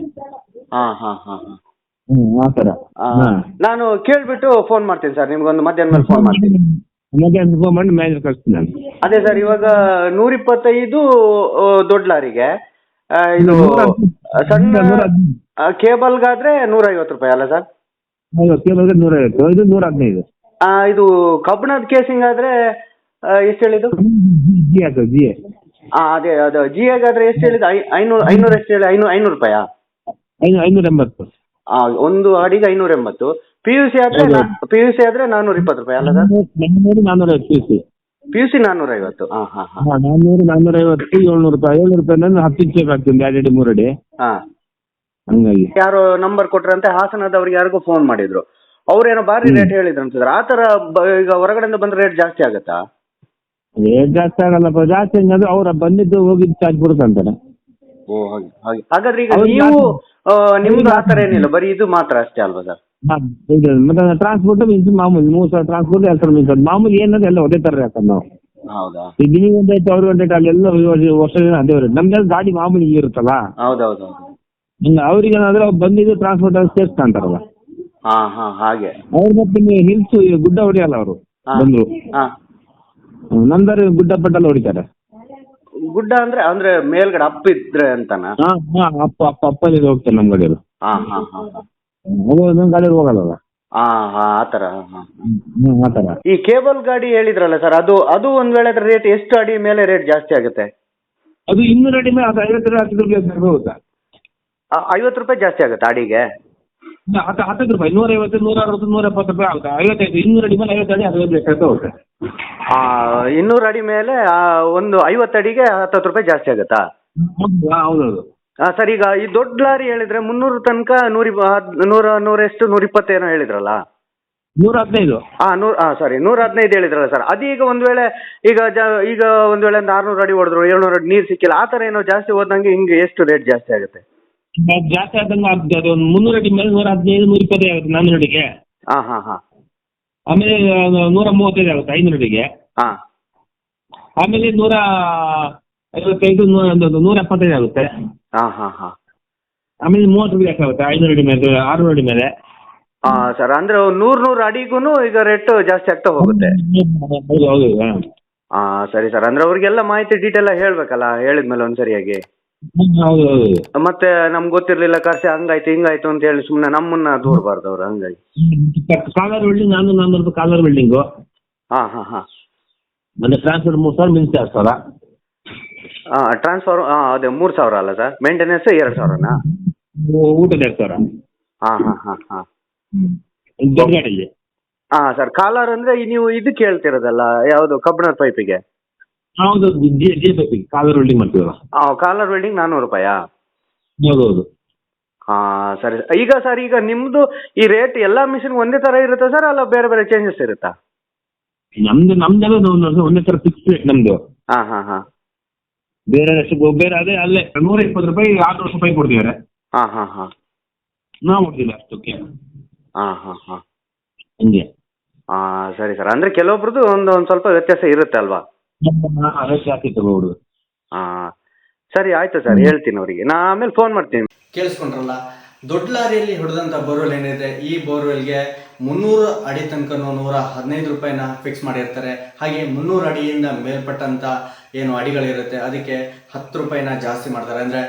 Speaker 2: ಹಾ ಹಾ ಹಾ ಹಾ.
Speaker 3: ಆ ಹಾ.
Speaker 2: ನಾನು ಕೇಳ್ಬಿಟ್ಟು ಫೋನ್ ಮಾಡ್ತೀನಿ ಸರ್. ನಿಮ್ಗೊಂದು ಮಧ್ಯಾಹ್ನ ಮೇಲೆ ಫೋನ್ ಮಾಡ್ತೀನಿ.
Speaker 3: ಮಧ್ಯಾಹ್ನ ಫೋನ್ ಮಾಡಿ ಮ್ಯಾನೇಜರ್ ಕಳಿಸ್ತೀನಿ ನಾನು.
Speaker 2: ಅದೇ ಸರ್ ಇವಾಗ ನೂರ ಇಪ್ಪತ್ತೈದು ದೊಡ್ಡ ಲಾರಿಗೆ ಇದು ಸಣ್ಣ. ಕೇಬಲ್ಗಾದ್ರೆ ನೂರ ಐವತ್ತು ರೂಪಾಯಿ ಅಲ್ಲ ಸರ್?
Speaker 3: ಕೇಬಲ್ ನೂರ ಐವತ್ತು ಇದು ನೂರ ಹದಿನೈದು
Speaker 2: ಆ, ಇದು ಕಬ್ಬಿಣದ ಕೇಸಿಂಗ್ ಆದ್ರೆ ಎಷ್ಟು ಹೇಳಿದ್ದು?
Speaker 3: ಜಿ ಆಗ್ತದೆ ಜಿ
Speaker 2: ಆ, ಅದೇ ಅದು ಜಿ ಆಗಾದ್ರೆ ಎಷ್ಟು ಹೇಳಿದ್ದು? ಐ- ಐನೂರು ಐನೂರು ಎಷ್ಟು ಹೇಳಿ ಐನೂರು ಐನೂರು ರೂಪಾಯಾ?
Speaker 3: ಐನೂರ ಐನೂರ ಎಂಬತ್ತು.
Speaker 2: ಆ, ಒಂದು ಅಡಿಗೆ ಐನೂರ ಎಂಬತ್ತು. ಪಿ ಯು ಸಿ ಆದ್ರೆ. ಪಿ ಯು ಸಿ ಆದ್ರೆ ನಾನೂರ ಇಪ್ಪತ್ತು ರೂಪಾಯಿ ಅಲ್ಲ ಸರ್
Speaker 3: ನಾನ್ನೂರು ನಾನ್ನೂರ ಐವತ್ತು P C
Speaker 2: P U C ನಾನೂರ ಐವತ್ತು ಹಾ ಹಾ. ಹಾ
Speaker 3: ನಾನ್ನೂರು ನಾನ್ನೂರ ಐವತ್ತು ಏಳ್ನೂರು ರೂಪಾಯಿ. ಏಳ್ನೂರು ರೂಪಾಯಿ ಅಂದ್ರೆ ಹತ್ತು ಇಂಚ್ ಆಗ್ತದೆ ಎರಡು ಅಡಿ ಮೂರು ಅಡಿ.
Speaker 2: ಹಾ.
Speaker 3: ಹಂಗಾಗಿ.
Speaker 2: ಯಾರೋ ನಂಬರ್ ಕೊಟ್ರಂತೆ ಹಾಸನದವ್ರಿಗೆ ಯಾರಿಗೂ ಫೋನ್ ಮಾಡಿದ್ರು. ಅವ್ರೇನೋ ಬಾರಿ ರೇಟ್ ಹೇಳಿದ್ರು ಅಂತ ಆ ತರ ಈಗ ಹೊರಗಡೆಯಿಂದ ಬಂದ್ರೆ ರೇಟ್ ಜಾಸ್ತಿ ಆಗತ್ತಾ?
Speaker 3: ರೇಟ್ ಜಾಸ್ತಿ ಆಗಲ್ಲ ಜಾಸ್ತಿ ಹೆಂಗಂದ್ರೆ ಅವ್ರ ಬಂದಿದ್ದು ಹೋಗಿದ್ದು ಚಾರ್ಜ್ ಬಿಡ್ತ ಅಂತಾರೆ
Speaker 2: ಓ ಹಾಗೆ ಹಾಗೆ. ಹಾಗಾದ್ರೆ ಈಗ
Speaker 3: ಅವ್ರಿಗೆ
Speaker 2: ನೀವು ಆ, ನಿಮ್ದು ಆ ತರ ಏನಿಲ್ಲ ಬರೀ ಇದು ಮಾತ್ರ ಅಷ್ಟೇ ಅಲ್ವಾ ಸರ್
Speaker 3: ಮತ್ತೆ ಟ್ರಾನ್ಸ್ಪೋರ್ಟ್ ಮೀನ್ಸ್ ಮಾಮೂಲಿ ಮೂರು ಸಾವಿರ ಟ್ರಾನ್ಸ್ಪೋರ್ಟ್ ಎರಡು ಸಾವಿರ ಮೀನ್ಸ್ ಮಾಮೂಲಿ ಏನಂದ್ರೆ ಎಲ್ಲ ಒಂದೇ ತರ ಯಾಕಂದ್ರೆ ನಾವು.
Speaker 2: ಹೌದಾ?
Speaker 3: ಈಗ ನಿಮಗೆ ಒಂದು ಆಯ್ತು ಅವ್ರಿಗೆ ಒಂದು ಆಯ್ತು ಅಲ್ಲೆಲ್ಲ ವರ್ಷ ದಿನ ಅದೇ ನಮ್ಗೆ ಗಾಡಿ ಮಾಮೂಲಿ ಇರುತ್ತಲ್ಲ
Speaker 2: ಹೌದೌದು
Speaker 3: ಹೌದು. ಅವ್ರಿಗೆ ಏನಾದ್ರೆ ಅವ್ರು ಬಂದಿದ್ದು ಟ್ರಾನ್ಸ್ಪೋರ್ಟ್ ಸೇರಿಸ್ತಾ ಸೇರ್ಸ್ಕೊಂತಾರಲ್ಲ
Speaker 2: ಹಾ ಹಾ ಹಾಗೆ.
Speaker 3: ಅವ್ರು ಮತ್ತೆ ಹಿಲ್ಸ್ ಗುಡ್ಡ ಹೊಡಿಯಲ್ಲ ಅವರು?
Speaker 2: ಹಾ.
Speaker 3: ಬಂದ್ರು?
Speaker 2: ಹಾ.
Speaker 3: ನಮ್ದಾರು ಗುಡ್ಡ ಪಟ್ಟಲ್ಲಿ ಹೊಡಿತಾರೆ.
Speaker 2: ಗುಡ್ಡ ಅಂದ್ರೆ ಅಂದ್ರೆ ಮೇಲ್ಗಡೆ ಅಪ್ಪ ಇದ್ರೆ ಅಂತನಾ?
Speaker 3: ಹಾ ಹಾ ಅಪ್ಪ ಅಪ್ಪ ಅಪ್ಪಲ್ಲಿ ಹೋಗ್ತಾರೆ ನಮ್ಮ ಗಾಡಿಯವರು.
Speaker 2: ಹಾ ಹಾ ಹಾ
Speaker 3: ನಮ್ಮ ಗಾಡಿಯವ್ರು ಹೋಗಲ್ಲ
Speaker 2: ಹಾ ಹಾ ಆ ತರ ಹಾ, ಹಾ.
Speaker 3: ಹ್ಮ್ ಆ ಥರ.
Speaker 2: ಈ ಕೇಬಲ್ ಗಾಡಿ ಹೇಳಿದ್ರಲ್ಲ ಸರ್ ಅದು ಅದು ಒಂದ್ ವೇಳೆ ರೇಟ್ ಎಷ್ಟು ಅಡಿ ಮೇಲೆ ರೇಟ್ ಜಾಸ್ತಿ ಆಗುತ್ತೆ?
Speaker 3: ಅದು ಇನ್ನೂರು ಅಡಿ ಮೇಲೆ ಅದು ಐವತ್ತು ಹತ್ತು ರೂಪಾಯಿ ಹೋಗುತ್ತಾ?
Speaker 2: ಆ, ಐವತ್ತು ರೂಪಾಯಿ ಜಾಸ್ತಿ ಆಗುತ್ತೆ ಅಡಿಗೆ?
Speaker 3: ಹತ್ತು ಹತ್ತತ್ತು ರೂಪಾಯಿ ನೂರ ಐವತ್ತು ನೂರ ಅರವತ್ತು ನೂರ ಎಪ್ಪತ್ತು ರೂಪಾಯಿ ಆಗುತ್ತೆ. ಐವತ್ತೈದು ಇನ್ನೂರ ಅಡಿ ಮೇಲೆ ಐವತ್ತು ಅಡಿ ಅರವತ್ತು ಬೇಕಾಗುತ್ತೆ ಹೋಗುತ್ತೆ
Speaker 2: ಆ, ಇನ್ನೂರು ಅಡಿ ಮೇಲೆ ಆ, ಒಂದು ಐವತ್ತು ಅಡಿಗೆ ಹತ್ತತ್ತು ರೂಪಾಯಿ ಜಾಸ್ತಿ ಆಗುತ್ತಾ?
Speaker 3: ಹೌದು ಹೌದೌದು.
Speaker 2: ಆ, ಸರ್ ಈಗ ಈ ದೊಡ್ಡ ಲಾರಿ ಹೇಳಿದ್ರೆ ಮುನ್ನೂರು ತನಕ ನೂರ ನೂರ ಎಷ್ಟು ನೂರ ಇಪ್ಪತ್ತೇನೋ ಹೇಳಿದ್ರಲ್ಲ?
Speaker 3: ನೂರ ಹದಿನೈದು
Speaker 2: ಹಾ ನೂರ ಆ ಸಾರಿ ನೂರ ಹದಿನೈದು ಹೇಳಿದ್ರಲ್ಲ ಸರ್. ಅದೀಗ ಒಂದ್ ವೇಳೆ ಈಗ ಜ ಈಗ ಒಂದ್ ವೇಳೆ ಒಂದು ಆರ್ನೂರು ಅಡಿ ಹೊಡೆದ್ರು ಏಳ್ನೂರು ಅಡಿ ನೀರು ಸಿಕ್ಕಿಲ್ಲ ಆ ಥರ ಏನೋ ಜಾಸ್ತಿ ಹೋದಂಗೆ ಹಿಂಗೆ ಎಷ್ಟು ರೇಟ್ ಜಾಸ್ತಿ ಆಗುತ್ತೆ?
Speaker 3: ಅದು ಜಾಸ್ತಿ ಆದಂಗೆ ಆಗ್ತದೆ ಅದು ಒಂದು ಮುನ್ನೂರು ಅಡಿ ಮೇಲೆ ನೂರ ಹದಿನೈದು ನೂರ ಇಪ್ಪತ್ತೈದು ಆಗುತ್ತೆ ನಾನ್ನೂರು ಅಡಿಗೆ
Speaker 2: ಹಾ ಹಾ ಹಾ.
Speaker 3: ಆಮೇಲೆ ನೂರ ಮೂವತ್ತೈದು ಆಗುತ್ತೆ ಐನೂರು ಅಡಿಗೆ
Speaker 2: ಹಾ.
Speaker 3: ಆಮೇಲೆ ನೂರ ಐವತ್ತೈದು ನೂರ ಎಪ್ಪತ್ತೈದು ಆಗುತ್ತೆ.
Speaker 2: ಹಾ ಹಾ ಹಾ.
Speaker 3: ಆಮೇಲೆ ಮೂವತ್ತು ರೂಪಾಯಿ ಆಗುತ್ತೆ ಐನೂರು ಅಡಿ ಮೇಲೆ ಆರುನೂರು ಅಡಿ ಮೇಲೆ.
Speaker 2: ಹಾ ಸರ್ ಅಂದ್ರೆ ನೂರ್ ನೂರು ಅಡಿಗೂ ಈಗ ರೇಟ್ ಜಾಸ್ತಿ ಆಗ್ತಾ ಹೋಗುತ್ತೆ.
Speaker 3: ಹೌದು ಹಾಂ
Speaker 2: ಸರಿ ಸರ್. ಅಂದ್ರೆ ಅವ್ರಿಗೆಲ್ಲ ಮಾಹಿತಿ ಡೀಟೇಲ್ ಹೇಳ್ಬೇಕಲ್ಲ ಹೇಳಿದ್ಮೇಲೆ ಒಂದ್ ಸರಿಯಾಗಿ
Speaker 3: ಹೌದು ಹೌದು.
Speaker 2: ಮತ್ತೆ ನಮ್ಗೆ ಗೊತ್ತಿರ್ಲಿಲ್ಲ ಕರ್ಸಿ ಹಂಗಾಯ್ತು ಹಿಂಗಾಯ್ತು ಅಂತ ಹೇಳಿ ಸುಮ್ಮನೆ ನಮ್ಮನ್ನ ದೂರಬಾರ್ದು ಅವ್ರು ಹಂಗಾಗಿ.
Speaker 3: ಕಾಲರ್ ಬಿಲ್ಡಿಂಗ್ ನಾನು ನಾನ್ನೂರು ರೂಪಾಯಿ ಕಾಲರ್ ಬಿಲ್ಡಿಂಗ್
Speaker 2: ಹಾ ಹಾ ಹಾ.
Speaker 3: ಮತ್ತೆ ಟ್ರಾನ್ಸ್ಫರ್ ಮೂರು ಸಾವಿರ ಮಿನ್ಸ್ ಎರಡು ಸಾವಿರ
Speaker 2: ಹಾ ಟ್ರಾನ್ಸ್ಫರ್ ಹಾಂ ಅದೇ ಮೂರ್ ಸಾವಿರ ಅಲ್ಲ ಸರ್. ಮೇಂಟೆನೆನ್ಸ್ ಎರಡ್ ಸಾವಿರನಾ?
Speaker 3: ಊ- ಊಟದ ಎರಡು ಸಾವಿರ.
Speaker 2: ಹಾ ಹಾ ಹಾ ಹಾ.
Speaker 3: ದೊಡ್ಡ
Speaker 2: ಹಾಂ ಸರ್. ಕಾಲರ್ ಅಂದ್ರೆ ನೀವು ಇದಕ್ಕೆ ಹೇಳ್ತಿರೋದಲ್ಲ ಯಾವುದು ಕಬ್ಬಿಣದ ಪೈಪಿಗೆ
Speaker 3: ಹೌದು G G P collar welding ಮಾಡ್ತೀವಲ್ಲ?
Speaker 2: ಕಾಲರ್ ವೆಲ್ಡಿಂಗ್ ನಾನ್ನೂರು ರೂಪಾಯಾ?
Speaker 3: ಹೌದು ಹೌದು
Speaker 2: ಹಾಂ ಸರಿ ಈಗ ಸರ್ ಈಗ ನಿಮ್ದು ಈ ರೇಟ್ ಎಲ್ಲ ಮಿಷಿನ್ ಒಂದೇ ತರ ಇರುತ್ತಾ ಸರ್ ಅಲ್ಲ ಬೇರೆ ಬೇರೆ ಚೇಂಜಸ್ ಇರುತ್ತಾ?
Speaker 3: ನಮ್ದು ನಮ್ದೆಲ್ಲ ಒಂದು ಒಂದೇ ತರ ಫಿಕ್ಸ್ ರೇಟ್ ನಮ್ದು.
Speaker 2: ಹಾ ಹಾ ಹಾ.
Speaker 3: ಬೇರೆ ಬೇರೆ ಅದೇ ಅಲ್ಲೇ ನೂರ ಇಪ್ಪತ್ತು ರೂಪಾಯಿ ಆರುನೂರು ರೂಪಾಯಿ ಕೊಡ್ತಿದ್ದಾರೆ.
Speaker 2: ಹಾ ಹಾ ಹಾ.
Speaker 3: ನಾವು ಕೊಡ್ತಿಲ್ಲ ಅಷ್ಟಕ್ಕೆ
Speaker 2: ಹಾ ಹಾ ಹಾ.
Speaker 3: ಹಂಗೆ.
Speaker 2: ಹಾ ಸರಿ ಸರ್. ಅಂದ್ರೆ ಕೆಲವೊಬ್ರದ್ದು ಒಂದು ಒಂದು ಸ್ವಲ್ಪ ವ್ಯತ್ಯಾಸ ಇರುತ್ತೆ ಅಲ್ವಾ?
Speaker 3: ಅದಕ್ಕೆ
Speaker 2: ಹಾಂ ಸರಿ ಆಯ್ತು ಸರ್ ಹೇಳ್ತೀನಿ ಅವರಿಗೆ. ನಾ ಆಮೇಲೆ ಫೋನ್ ಮಾಡ್ತೀನಿ.
Speaker 1: ಕೇಳಿಸ್ಕೊಂಡ್ರಲ್ಲ ದೊಡ್ಡ ಲಾರಿಯಲ್ಲಿ ಹೊಡೆದಂಥ ಬೋರ್ವೆಲ್ ಏನಿದೆ ಈ ಬೋರ್ವೆಲ್ಗೆ ಮುನ್ನೂರು ಅಡಿ ತನಕ ನೂರ ಹದಿನೈದು ರೂಪಾಯಿನ ಫಿಕ್ಸ್ ಮಾಡಿರ್ತಾರೆ. ಹಾಗೆ ಮುನ್ನೂರು ಅಡಿಯಿಂದ ಮೇಲ್ಪಟ್ಟಂತ ಏನು ಅಡಿಗಳಿರುತ್ತೆ ಅದಕ್ಕೆ ಹತ್ತು ರೂಪಾಯಿನ ಜಾಸ್ತಿ ಮಾಡ್ತಾರೆ. ಅಂದರೆ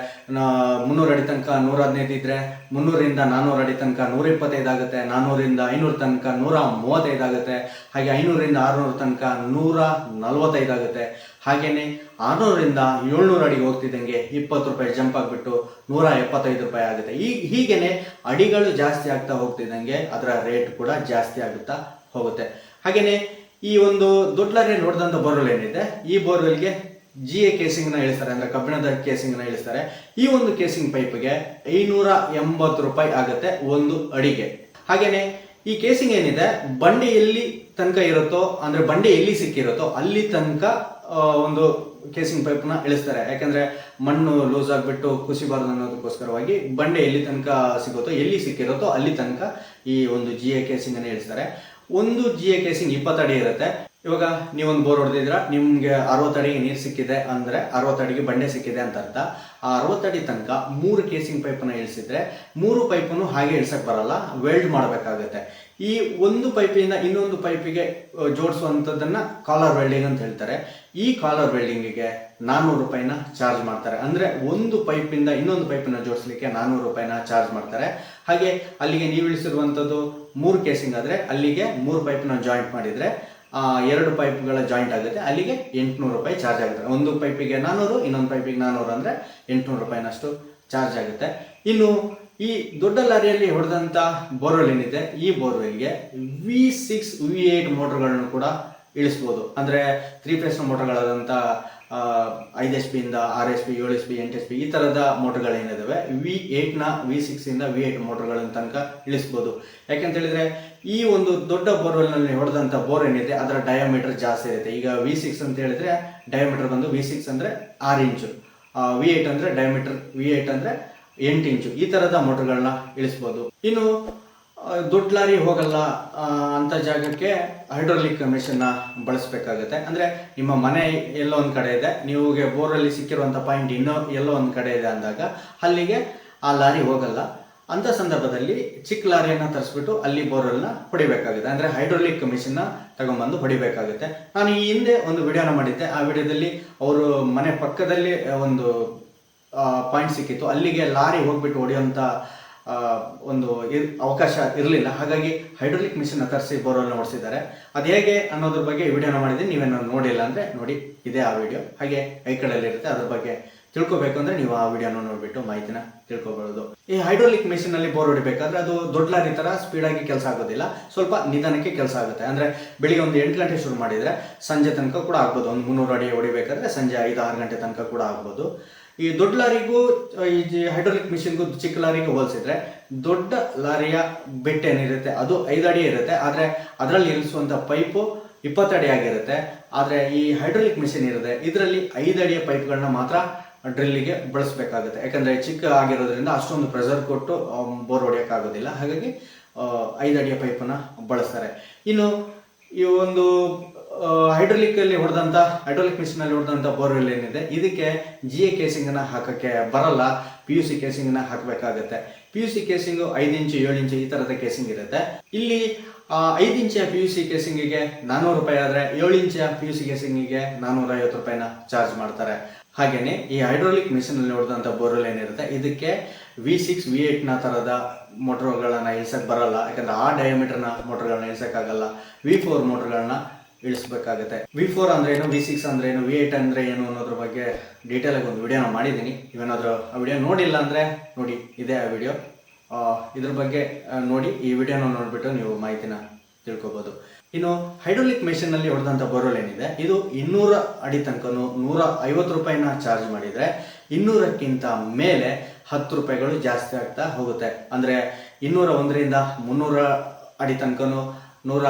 Speaker 1: ಮುನ್ನೂರು ಅಡಿ ತನಕ ನೂರ ಹದಿನೈದು ಇದ್ದರೆ ಮುನ್ನೂರಿಂದ ನಾನ್ನೂರು ಅಡಿ ತನಕ ನೂರ ಇಪ್ಪತ್ತೈದು ಆಗುತ್ತೆ ನಾನ್ನೂರಿಂದ ಐನೂರು ತನಕ ನೂರ ಮೂವತ್ತೈದು ಆಗುತ್ತೆ, ಹಾಗೆ ಐನೂರಿಂದ ಆರುನೂರು ತನಕ ನೂರ ನಲ್ವತ್ತೈದು ಆಗುತ್ತೆ. ಹಾಗೆಯೇ ಆರುನೂರಿಂದ ಏಳ್ನೂರು ಅಡಿಗೆ ಹೋಗ್ತಿದ್ದಂಗೆ ಇಪ್ಪತ್ತು ರೂಪಾಯಿ ಜಂಪ್ ಆಗಿಬಿಟ್ಟು ನೂರ ಎಪ್ಪತ್ತೈದು ರೂಪಾಯಿ ಆಗುತ್ತೆ. ಈ ಹೀಗೇನೆ ಅಡಿಗಳು ಜಾಸ್ತಿ ಆಗ್ತಾ ಹೋಗ್ತಿದ್ದಂಗೆ ಅದರ ರೇಟ್ ಕೂಡ ಜಾಸ್ತಿ ಆಗುತ್ತಾ ಹೋಗುತ್ತೆ. ಹಾಗೆಯೇ ಈ ಒಂದು ದುಡ್ಲರೇ ನೋಡಿದಂಥ ಬೋರ್ವೆಲ್ ಏನಿದೆ? ಈ ಬೋರ್ವೆಲ್ಗೆ ಜಿ ಎ ಕೇಸಿಂಗ್ನ ಇಳಿಸ್ತಾರೆ, ಅಂದರೆ ಕಬ್ಬಿಣದ ಕೇಸಿಂಗ್ನ ಇಳಿಸ್ತಾರೆ. ಈ ಒಂದು ಕೇಸಿಂಗ್ ಪೈಪ್ಗೆ ಐನೂರ ಎಂಬತ್ತು ರೂಪಾಯಿ ಆಗುತ್ತೆ ಒಂದು ಅಡಿಗೆ. ಹಾಗೆಯೇ ಈ ಕೇಸಿಂಗ್ ಏನಿದೆ, ಬಂಡೆ ಎಲ್ಲಿ ತನಕ ಇರುತ್ತೋ, ಅಂದರೆ ಬಂಡೆ ಎಲ್ಲಿ ಸಿಕ್ಕಿರುತ್ತೋ, ಅಲ್ಲಿ ತನಕ ಒಂದು ಕೇಸಿಂಗ್ ಪೈಪ್ನ ಇಳಿಸ್ತಾರೆ. ಯಾಕಂದ್ರೆ ಮಣ್ಣು ಲೂಸ್ ಆಗಿಬಿಟ್ಟು ಕುಸಿಬಾರದು ಅನ್ನೋದಕ್ಕೋಸ್ಕರವಾಗಿ ಬಂಡೆ ಎಲ್ಲಿ ತನಕ ಸಿಗುತ್ತೋ, ಎಲ್ಲಿ ಸಿಕ್ಕಿರುತ್ತೋ, ಅಲ್ಲಿ ತನಕ ಈ ಒಂದು ಜಿ ಎ ಕೇಸಿಂಗ್ ಅನ್ನ ಇಳಿಸ್ತಾರೆ. ಒಂದು ಜಿ ಎ ಕೇಸಿಂಗ್ ಇಪ್ಪತ್ತಡಿ ಇರುತ್ತೆ. ಇವಾಗ ನೀವೊಂದು ಬೋರ್ ಹೊಡೆದಿದ್ರ ನಿಮ್ಗೆ ಅರವತ್ತಡಿಗೆ ನೀರು ಸಿಕ್ಕಿದೆ ಅಂದ್ರೆ ಅರವತ್ತಡಿಗೆ ಬಂಡೆ ಸಿಕ್ಕಿದೆ ಅಂತ ಅರ್ಥ. ಆ ಅರವತ್ತಡಿ ತನಕ ಮೂರು ಕೇಸಿಂಗ್ ಪೈಪನ್ನ ಇಳಿಸಿದ್ರೆ ಮೂರು ಪೈಪನ್ನು ಹಾಗೆ ಇಳಿಸಕ್ ಬರಲ್ಲ ವೆಲ್ಡ್ ಮಾಡಬೇಕಾಗುತ್ತೆ. ಈ ಒಂದು ಪೈಪಿಂದ ಇನ್ನೊಂದು ಪೈಪಿಗೆ ಜೋಡಿಸುವಂಥದ್ದನ್ನು ಕಾಲರ್ ವೆಲ್ಡಿಂಗ್ ಅಂತ ಹೇಳ್ತಾರೆ. ಈ ಕಾಲರ್ ವೆಲ್ಡಿಂಗಿಗೆ ನಾನ್ನೂರು ರೂಪಾಯಿನ ಚಾರ್ಜ್ ಮಾಡ್ತಾರೆ. ಅಂದ್ರೆ ಒಂದು ಪೈಪಿಂದ ಇನ್ನೊಂದು ಪೈಪನ್ನ ಜೋಡಿಸಲಿಕ್ಕೆ ನಾನ್ನೂರು ರೂಪಾಯಿನ ಚಾರ್ಜ್ ಮಾಡ್ತಾರೆ. ಹಾಗೆ ಅಲ್ಲಿಗೆ ನೀವು ಇಳಿಸಿರುವಂಥದ್ದು ಮೂರು ಕೇಸಿಂಗ್ ಆದರೆ ಅಲ್ಲಿಗೆ ಮೂರು ಪೈಪ್ನ ಜಾಯಿಂಟ್ ಮಾಡಿದರೆ ಎರಡು ಪೈಪ್ಗಳ ಜಾಯಿಂಟ್ ಆಗುತ್ತೆ. ಅಲ್ಲಿಗೆ ಎಂಟುನೂರು ರೂಪಾಯಿ ಚಾರ್ಜ್ ಆಗುತ್ತೆ. ಒಂದು ಪೈಪಿಗೆ ನಾನ್ನೂರು ಇನ್ನೊಂದು ಪೈಪಿಗೆ ನಾನ್ನೂರು ಅಂದರೆ ಎಂಟುನೂರು ರೂಪಾಯಿನಷ್ಟು ಚಾರ್ಜ್ ಆಗುತ್ತೆ. ಇನ್ನು ಈ ದೊಡ್ಡ ಲಾರಿಯಲ್ಲಿ ಹೊಡೆದಂಥ ಬೋರ್ವೆಲ್ ಏನಿದೆ, ಈ ಬೋರ್ವೆಲ್ಗೆ ವಿ ಸಿಕ್ಸ್ ವಿ ಏಟ್ ಮೋಟರ್ಗಳನ್ನು ಕೂಡ ಇಳಿಸ್ಬೋದು. ಅಂದರೆ ತ್ರೀ ಫೇಸ್ ಮೋಟ್ರ್ಗಳಾದಂಥ ಐದು ಎಚ್ ಪಿಯಿಂದ ಆರ್ ಎಸ್ ಪಿ ಏಳು ಎಸ್ ಪಿ ಎಂಟು ಎಸ್ ಪಿ ಈ ಥರದ ಮೋಟರ್ಗಳೇನಿದಾವೆ ವಿ ಏಯ್ಟ್ನ ವಿ ಸಿಕ್ಸಿಂದ ವಿ ಏಟ್ ಮೋಟ್ರ್ಗಳನ್ನ ತನಕ ಇಳಿಸ್ಬೋದು. ಯಾಕೆಂತ ಹೇಳಿದ್ರೆ ಈ ಒಂದು ದೊಡ್ಡ ಬೋರ್ವೆಲ್ನಲ್ಲಿ ಹೊಡೆದಂಥ ಬೋರ್ ಏನಿದೆ, ಅದರ ಡಯಾಮೀಟರ್ ಜಾಸ್ತಿ ಇರುತ್ತೆ. ಈಗ ವಿ ಸಿಕ್ಸ್ ಅಂತ ಹೇಳಿದ್ರೆ ಡಯಾಮೀಟರ್ ಬಂದು ವಿ ಸಿಕ್ಸ್ ಅಂದರೆ ಆರು ಇಂಚು ವಿ ಏಟ್ ಅಂದರೆ ಡಯಾಮೀಟರ್ ವಿ ಏಟ್ ಅಂದರೆ ಎಂಟು ಇಂಚು. ಈ ಥರದ ಮೋಟರ್ಗಳನ್ನ ಇಳಿಸ್ಬೋದು. ಇನ್ನು ದೊಡ್ಡ ಲಾರಿ ಹೋಗಲ್ಲ ಅಂತ ಜಾಗಕ್ಕೆ ಹೈಡ್ರೋಲಿಕ್ ಮೆಷಿನ್ನ ಬಳಸಬೇಕಾಗುತ್ತೆ. ಅಂದರೆ ನಿಮ್ಮ ಮನೆ ಎಲ್ಲೋ ಒಂದು ಕಡೆ ಇದೆ ನೀವುಗೆ ಅಲ್ಲಿ ಸಿಕ್ಕಿರುವಂಥ ಪಾಯಿಂಟ್ ಇನ್ನೂ ಎಲ್ಲೋ ಒಂದು ಕಡೆ ಇದೆ ಅಂದಾಗ ಅಲ್ಲಿಗೆ ಆ ಲಾರಿ ಹೋಗಲ್ಲ. ಅಂತ ಸಂದರ್ಭದಲ್ಲಿ ಚಿಕ್ಕ ಲಾರಿಯನ್ನು ತರಿಸ್ಬಿಟ್ಟು ಅಲ್ಲಿ ಬೋರ್ವೆಲ್ನ ಹೊಡಿಬೇಕಾಗುತ್ತೆ. ಅಂದರೆ ಹೈಡ್ರೋಲಿಕ್ ಮಿಷಿನ್ನ ತಗೊಂಬಂದು ಹೊಡಿಬೇಕಾಗುತ್ತೆ. ನಾನು ಈ ಹಿಂದೆ ಒಂದು ವಿಡಿಯೋನ ಮಾಡಿದ್ದೆ. ಆ ವಿಡಿಯೋದಲ್ಲಿ ಅವರು ಮನೆ ಪಕ್ಕದಲ್ಲಿ ಒಂದು ಪಾಯಿಂಟ್ ಸಿಕ್ಕಿತ್ತು. ಅಲ್ಲಿಗೆ ಲಾರಿ ಹೋಗ್ಬಿಟ್ಟು ಹೊಡೆಯುವಂಥ ಒಂದು ಇರ್ ಅವಕಾಶ ಇರಲಿಲ್ಲ. ಹಾಗಾಗಿ ಹೈಡ್ರೋಲಿಕ್ ಮಿಷಿನ್ ತರಿಸಿ ಬೋರ್ವೆಲ್ನ ಹೊಡೆಸಿದ್ದಾರೆ. ಅದು ಹೇಗೆ ಅನ್ನೋದ್ರ ಬಗ್ಗೆ ವಿಡಿಯೋನ ಮಾಡಿದ್ದೀನಿ. ನೀವೇನು ನೋಡಿಲ್ಲ ಅಂದರೆ ನೋಡಿ, ಇದೇ ಆ ವಿಡಿಯೋ. ಹಾಗೆ ಐ ಇರುತ್ತೆ ಅದ್ರ ಬಗ್ಗೆ ತಿಳ್ಕೊಬೇಕು ಅಂದ್ರೆ ನೀವು ಆ ವಿಡಿಯೋನ ನೋಡ್ಬಿಟ್ಟು ಮಾಹಿತಿನ ತಿಳ್ಕೊಬಹುದು ಈ ಹೈಡ್ರೋಲಿಕ್ ಮೆಷಿನ್ ಅಲ್ಲಿ ಬೋರ್ ಹೊಡಿಬೇಕಾದ್ರೆ ಅದು ದೊಡ್ಡ ಲಾರಿ ತರ ಸ್ಪೀಡ್ ಆಗಿ ಕೆಲಸ ಆಗೋದಿಲ್ಲ. ಸ್ವಲ್ಪ ನಿಧಾನಕ್ಕೆ ಕೆಲಸ ಆಗುತ್ತೆ. ಅಂದ್ರೆ ಬೆಳಿಗ್ಗೆ ಒಂದು ಎಂಟು ಗಂಟೆ ಶುರು ಮಾಡಿದ್ರೆ ಸಂಜೆ ತನಕ ಕೂಡ ಆಗ್ಬೋದು. ಒಂದು ಮುನ್ನೂರು ಅಡಿ ಹೊಡಿಬೇಕಾದ್ರೆ ಸಂಜೆ ಐದು, ಆರು ಗಂಟೆ ತನಕ ಕೂಡ ಆಗ್ಬೋದು. ಈ ದೊಡ್ಡ ಲಾರಿಗೂ, ಈ ಹೈಡ್ರೋಲಿಕ್ ಮಿಷಿನ್ಗೂ ಚಿಕ್ಕ ಲಾರಿಗೂ ಹೋಲಿಸಿದ್ರೆ ದೊಡ್ಡ ಲಾರಿಯ ಬೆಟ್ ಏನಿರುತ್ತೆ, ಅದು ಐದು ಅಡಿ ಇರುತ್ತೆ. ಆದರೆ ಅದರಲ್ಲಿ ಇರಿಸುವಂಥ ಪೈಪು ಇಪ್ಪತ್ತು ಅಡಿ ಆಗಿರುತ್ತೆ. ಆದರೆ ಈ ಹೈಡ್ರೋಲಿಕ್ ಮಿಷಿನ್ ಇರುತ್ತೆ. ಇದರಲ್ಲಿ ಐದು ಅಡಿಯ ಪೈಪ್ಗಳನ್ನ ಮಾತ್ರ ಡ್ರಿಲ್ಲಿಗೆ ಬಳಸಬೇಕಾಗುತ್ತೆ. ಯಾಕಂದರೆ ಚಿಕ್ಕ ಆಗಿರೋದ್ರಿಂದ ಅಷ್ಟೊಂದು ಪ್ರೆಸರ್ ಕೊಟ್ಟು ಬೋರ್ ಹೊಡೆಯೋಕ್ಕಾಗೋದಿಲ್ಲ. ಹಾಗಾಗಿ ಐದು ಅಡಿಯ ಪೈಪನ್ನು ಬಳಸ್ತಾರೆ. ಇನ್ನು, ಈ ಒಂದು ಹೈಡ್ರೋಲಿಕ್ಕಲ್ಲಿ ಹೊಡೆದಂತ ಹೈಡ್ರೋಲಿಕ್ ಮಿಷಿನಲ್ಲಿ ಹೊಡೆದಂತ ಬೋರ್ವೆಲ್ ಏನಿದೆ, ಇದಕ್ಕೆ ಜಿ ಎ ಕೇಸಿಂಗ್ ಹಾಕೋಕ್ಕೆ ಬರಲ್ಲ. ಪಿ ಯು ಸಿ ಕೇಸಿಂಗ್ನ ಹಾಕಬೇಕಾಗತ್ತೆ. ಪಿ ಯು ಸಿ ಕೇಸಿಂಗ್ ಐದು ಇಂಚು, ಏಳು ಇಂಚು ಈ ಥರದ ಕೇಸಿಂಗ್ ಇರುತ್ತೆ. ಇಲ್ಲಿ ಐದು ಇಂಚಿನ ಪಿ ಯು ಸಿ ಕೇಸಿಂಗಿಗೆ ನಾನ್ನೂರು ರೂಪಾಯಿ ಆದರೆ ಏಳು ಇಂಚಿನ ಪಿ ಯು ಸಿ ಕೇಸಿಂಗಿಗೆ ನಾನ್ನೂರ ಐವತ್ತು ರೂಪಾಯಿನ ಚಾರ್ಜ್ ಮಾಡ್ತಾರೆ. ಹಾಗೇನೆ ಈ ಹೈಡ್ರೋಲಿಕ್ ಮಿಷಿನ್ ಅಲ್ಲಿ ಹೊಡೆದಂತ ಬೋರ್ವೆಲ್ ಏನಿರುತ್ತೆ, ಇದಕ್ಕೆ ವಿ ಸಿಕ್ಸ್ ವಿ ಏಟ್ನ ತರದ ಮೋಟರ್ಗಳನ್ನ ಇಳಿಸಕ್ ಬರಲ್ಲ. ಯಾಕಂದ್ರೆ ಆ ಡಯಾಮೀಟರ್ನ ಮೋಟರ್ಗಳನ್ನ ಇಳ್ಸಕ್ಕಾಗಲ್ಲ ವಿ ಫೋರ್ ಮೋಟರ್ಗಳನ್ನ ಇಳಿಸ್ಬೇಕಾಗುತ್ತೆ. ವಿ ಫೋರ್ ಅಂದ್ರೆ ಏನು ವಿ ಸಿಕ್ಸ್ ಅಂದ್ರೆ ಏನು ವಿ ಏಟ್ ಅಂದ್ರೆ ಏನು ಅನ್ನೋದ್ರ ಬಗ್ಗೆ ಡೀಟೇಲ್ ಆಗಿ ಒಂದು ವಿಡಿಯೋನ ಮಾಡಿದ್ದೀನಿ. ಇವೇನಾದ್ರು ಆ ವಿಡಿಯೋ ನೋಡಿಲ್ಲ ಅಂದ್ರೆ ನೋಡಿ, ಇದೇ ಆ ವಿಡಿಯೋ ಇದ್ರ ಬಗ್ಗೆ ನೋಡಿ, ಈ ವಿಡಿಯೋನ ನೋಡ್ಬಿಟ್ಟು ನೀವು ಮಾಹಿತಿನ ತಿಳ್ಕೊಬೋದು. ಇನ್ನು ಹೈಡ್ರೋಲಿಕ್ ಮೆಷಿನ್ ಹೊಡೆದಂಥ ಬೋರ್ವೆಲ್ ಏನಿದೆ? ಇದು ಇನ್ನೂರ ಅಡಿ ತನಕನು ನೂರ ಐವತ್ತು ರೂಪಾಯಿನ ಚಾರ್ಜ್ ಮಾಡಿದ್ರೆ ಇನ್ನೂರಕ್ಕಿಂತ ಮೇಲೆ ಹತ್ತು ರೂಪಾಯಿಗಳು ಜಾಸ್ತಿ ಆಗ್ತಾ ಹೋಗುತ್ತೆ. ಅಂದ್ರೆ ಇನ್ನೂರ ಒಂದರಿಂದ ಮುನ್ನೂರ ಅಡಿ ತನಕನು ನೂರ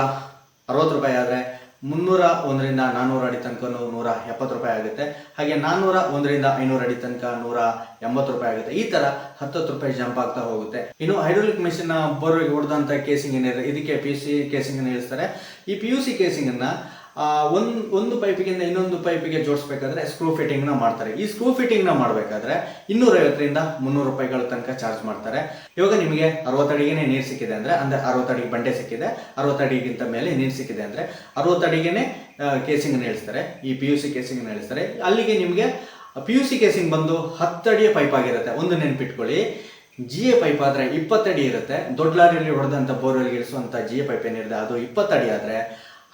Speaker 1: ಅರವತ್ತು ರೂಪಾಯಿ ಆದರೆ ಮುನ್ನೂರ ಒಂದರಿಂದ ನಾನ್ನೂರ ಅಡಿ ತನಕ ನೂರ ಎಪ್ಪತ್ತು ರೂಪಾಯಿ ಆಗುತ್ತೆ. ಹಾಗೆ ನಾನ್ನೂರ ಒಂದರಿಂದ ಐನೂರು ಅಡಿ ತನಕ ನೂರ ಎಂಬತ್ತು ರೂಪಾಯಿ ಆಗುತ್ತೆ. ಈ ತರ ಹತ್ತತ್ತು ರೂಪಾಯಿ ಜಂಪ್ ಆಗ್ತಾ ಹೋಗುತ್ತೆ. ಇನ್ನು ಹೈಡ್ರೋಲಿಕ್ ಮೆಷಿನ್ ಬರೋರಿಗೆ ಹೊಡೆದಂತ ಕೇಸಿಂಗ್ ಏನಿದೆ, ಇದಕ್ಕೆ ಪಿ ಯು ಸಿ ಕೇಸಿಂಗ್ ಅನ್ನು ಇಳಿಸ್ತಾರೆ. ಈ ಪಿ ಯು ಸಿ ಕೇಸಿಂಗ್ ಅನ್ನ ಒಂದ್, ಒಂದು ಪೈಪಿಗಿಂತ ಇನ್ನೊಂದು ಪೈಪಿಗೆ ಜೋಡಿಸ್ಬೇಕಾದ್ರೆ ಸ್ಕ್ರೂ ಫಿಟ್ಟಿಂಗ್ನ ಮಾಡ್ತಾರೆ. ಈ ಸ್ಕ್ರೂ ಫಿಟ್ಟಿಂಗ್ನ ಮಾಡಬೇಕಾದ್ರೆ ಇನ್ನೂರೈವತ್ತರಿಂದ ಮುನ್ನೂರು ರೂಪಾಯಿಗಳ ತನಕ ಚಾರ್ಜ್ ಮಾಡ್ತಾರೆ. ಇವಾಗ ನಿಮಗೆ ಅರವತ್ತಡಿಗೆ ನೀರು ಸಿಕ್ಕಿದೆ ಅಂದ್ರೆ ಅಂದ್ರೆ ಅರವತ್ತಡಿಗೆ ಬಂಡೆ ಸಿಕ್ಕಿದೆ, ಅರವತ್ತಡಿಗಿಂತ ಮೇಲೆ ನೀರು ಸಿಕ್ಕಿದೆ ಅಂದ್ರೆ ಅರವತ್ತಡಿಗೆನೆ ಕೇಸಿಂಗ್ ಇಳಿಸ್ತಾರೆ ಈ ಪಿ ಯು ಸಿ ಕೇಸಿಂಗ್ ಇಳಿಸ್ತಾರೆ ಅಲ್ಲಿಗೆ ನಿಮಗೆ ಪಿ ಯು ಸಿ ಕೇಸಿಂಗ್ ಬಂದು ಹತ್ತಡಿಯ ಪೈಪ್ ಆಗಿರುತ್ತೆ. ಒಂದು ನೆನ್ಪಿಟ್ಕೊಳ್ಳಿ. ಜಿ ಎ ಪೈಪ್ ಆದ್ರೆ ಇಪ್ಪತ್ತಡಿ ಇರುತ್ತೆ. ದೊಡ್ಡ ಲಾರಿಯಲ್ಲಿ ಹೊಡೆದಂತ ಬೋರ್ವೆಲ್ ಇಳಿಸುವಂತ ಜಿ ಎ ಪೈಪ್ ಏನಿರುತ್ತೆ ಅದು ಇಪ್ಪತ್ತಡಿ ಆದ್ರೆ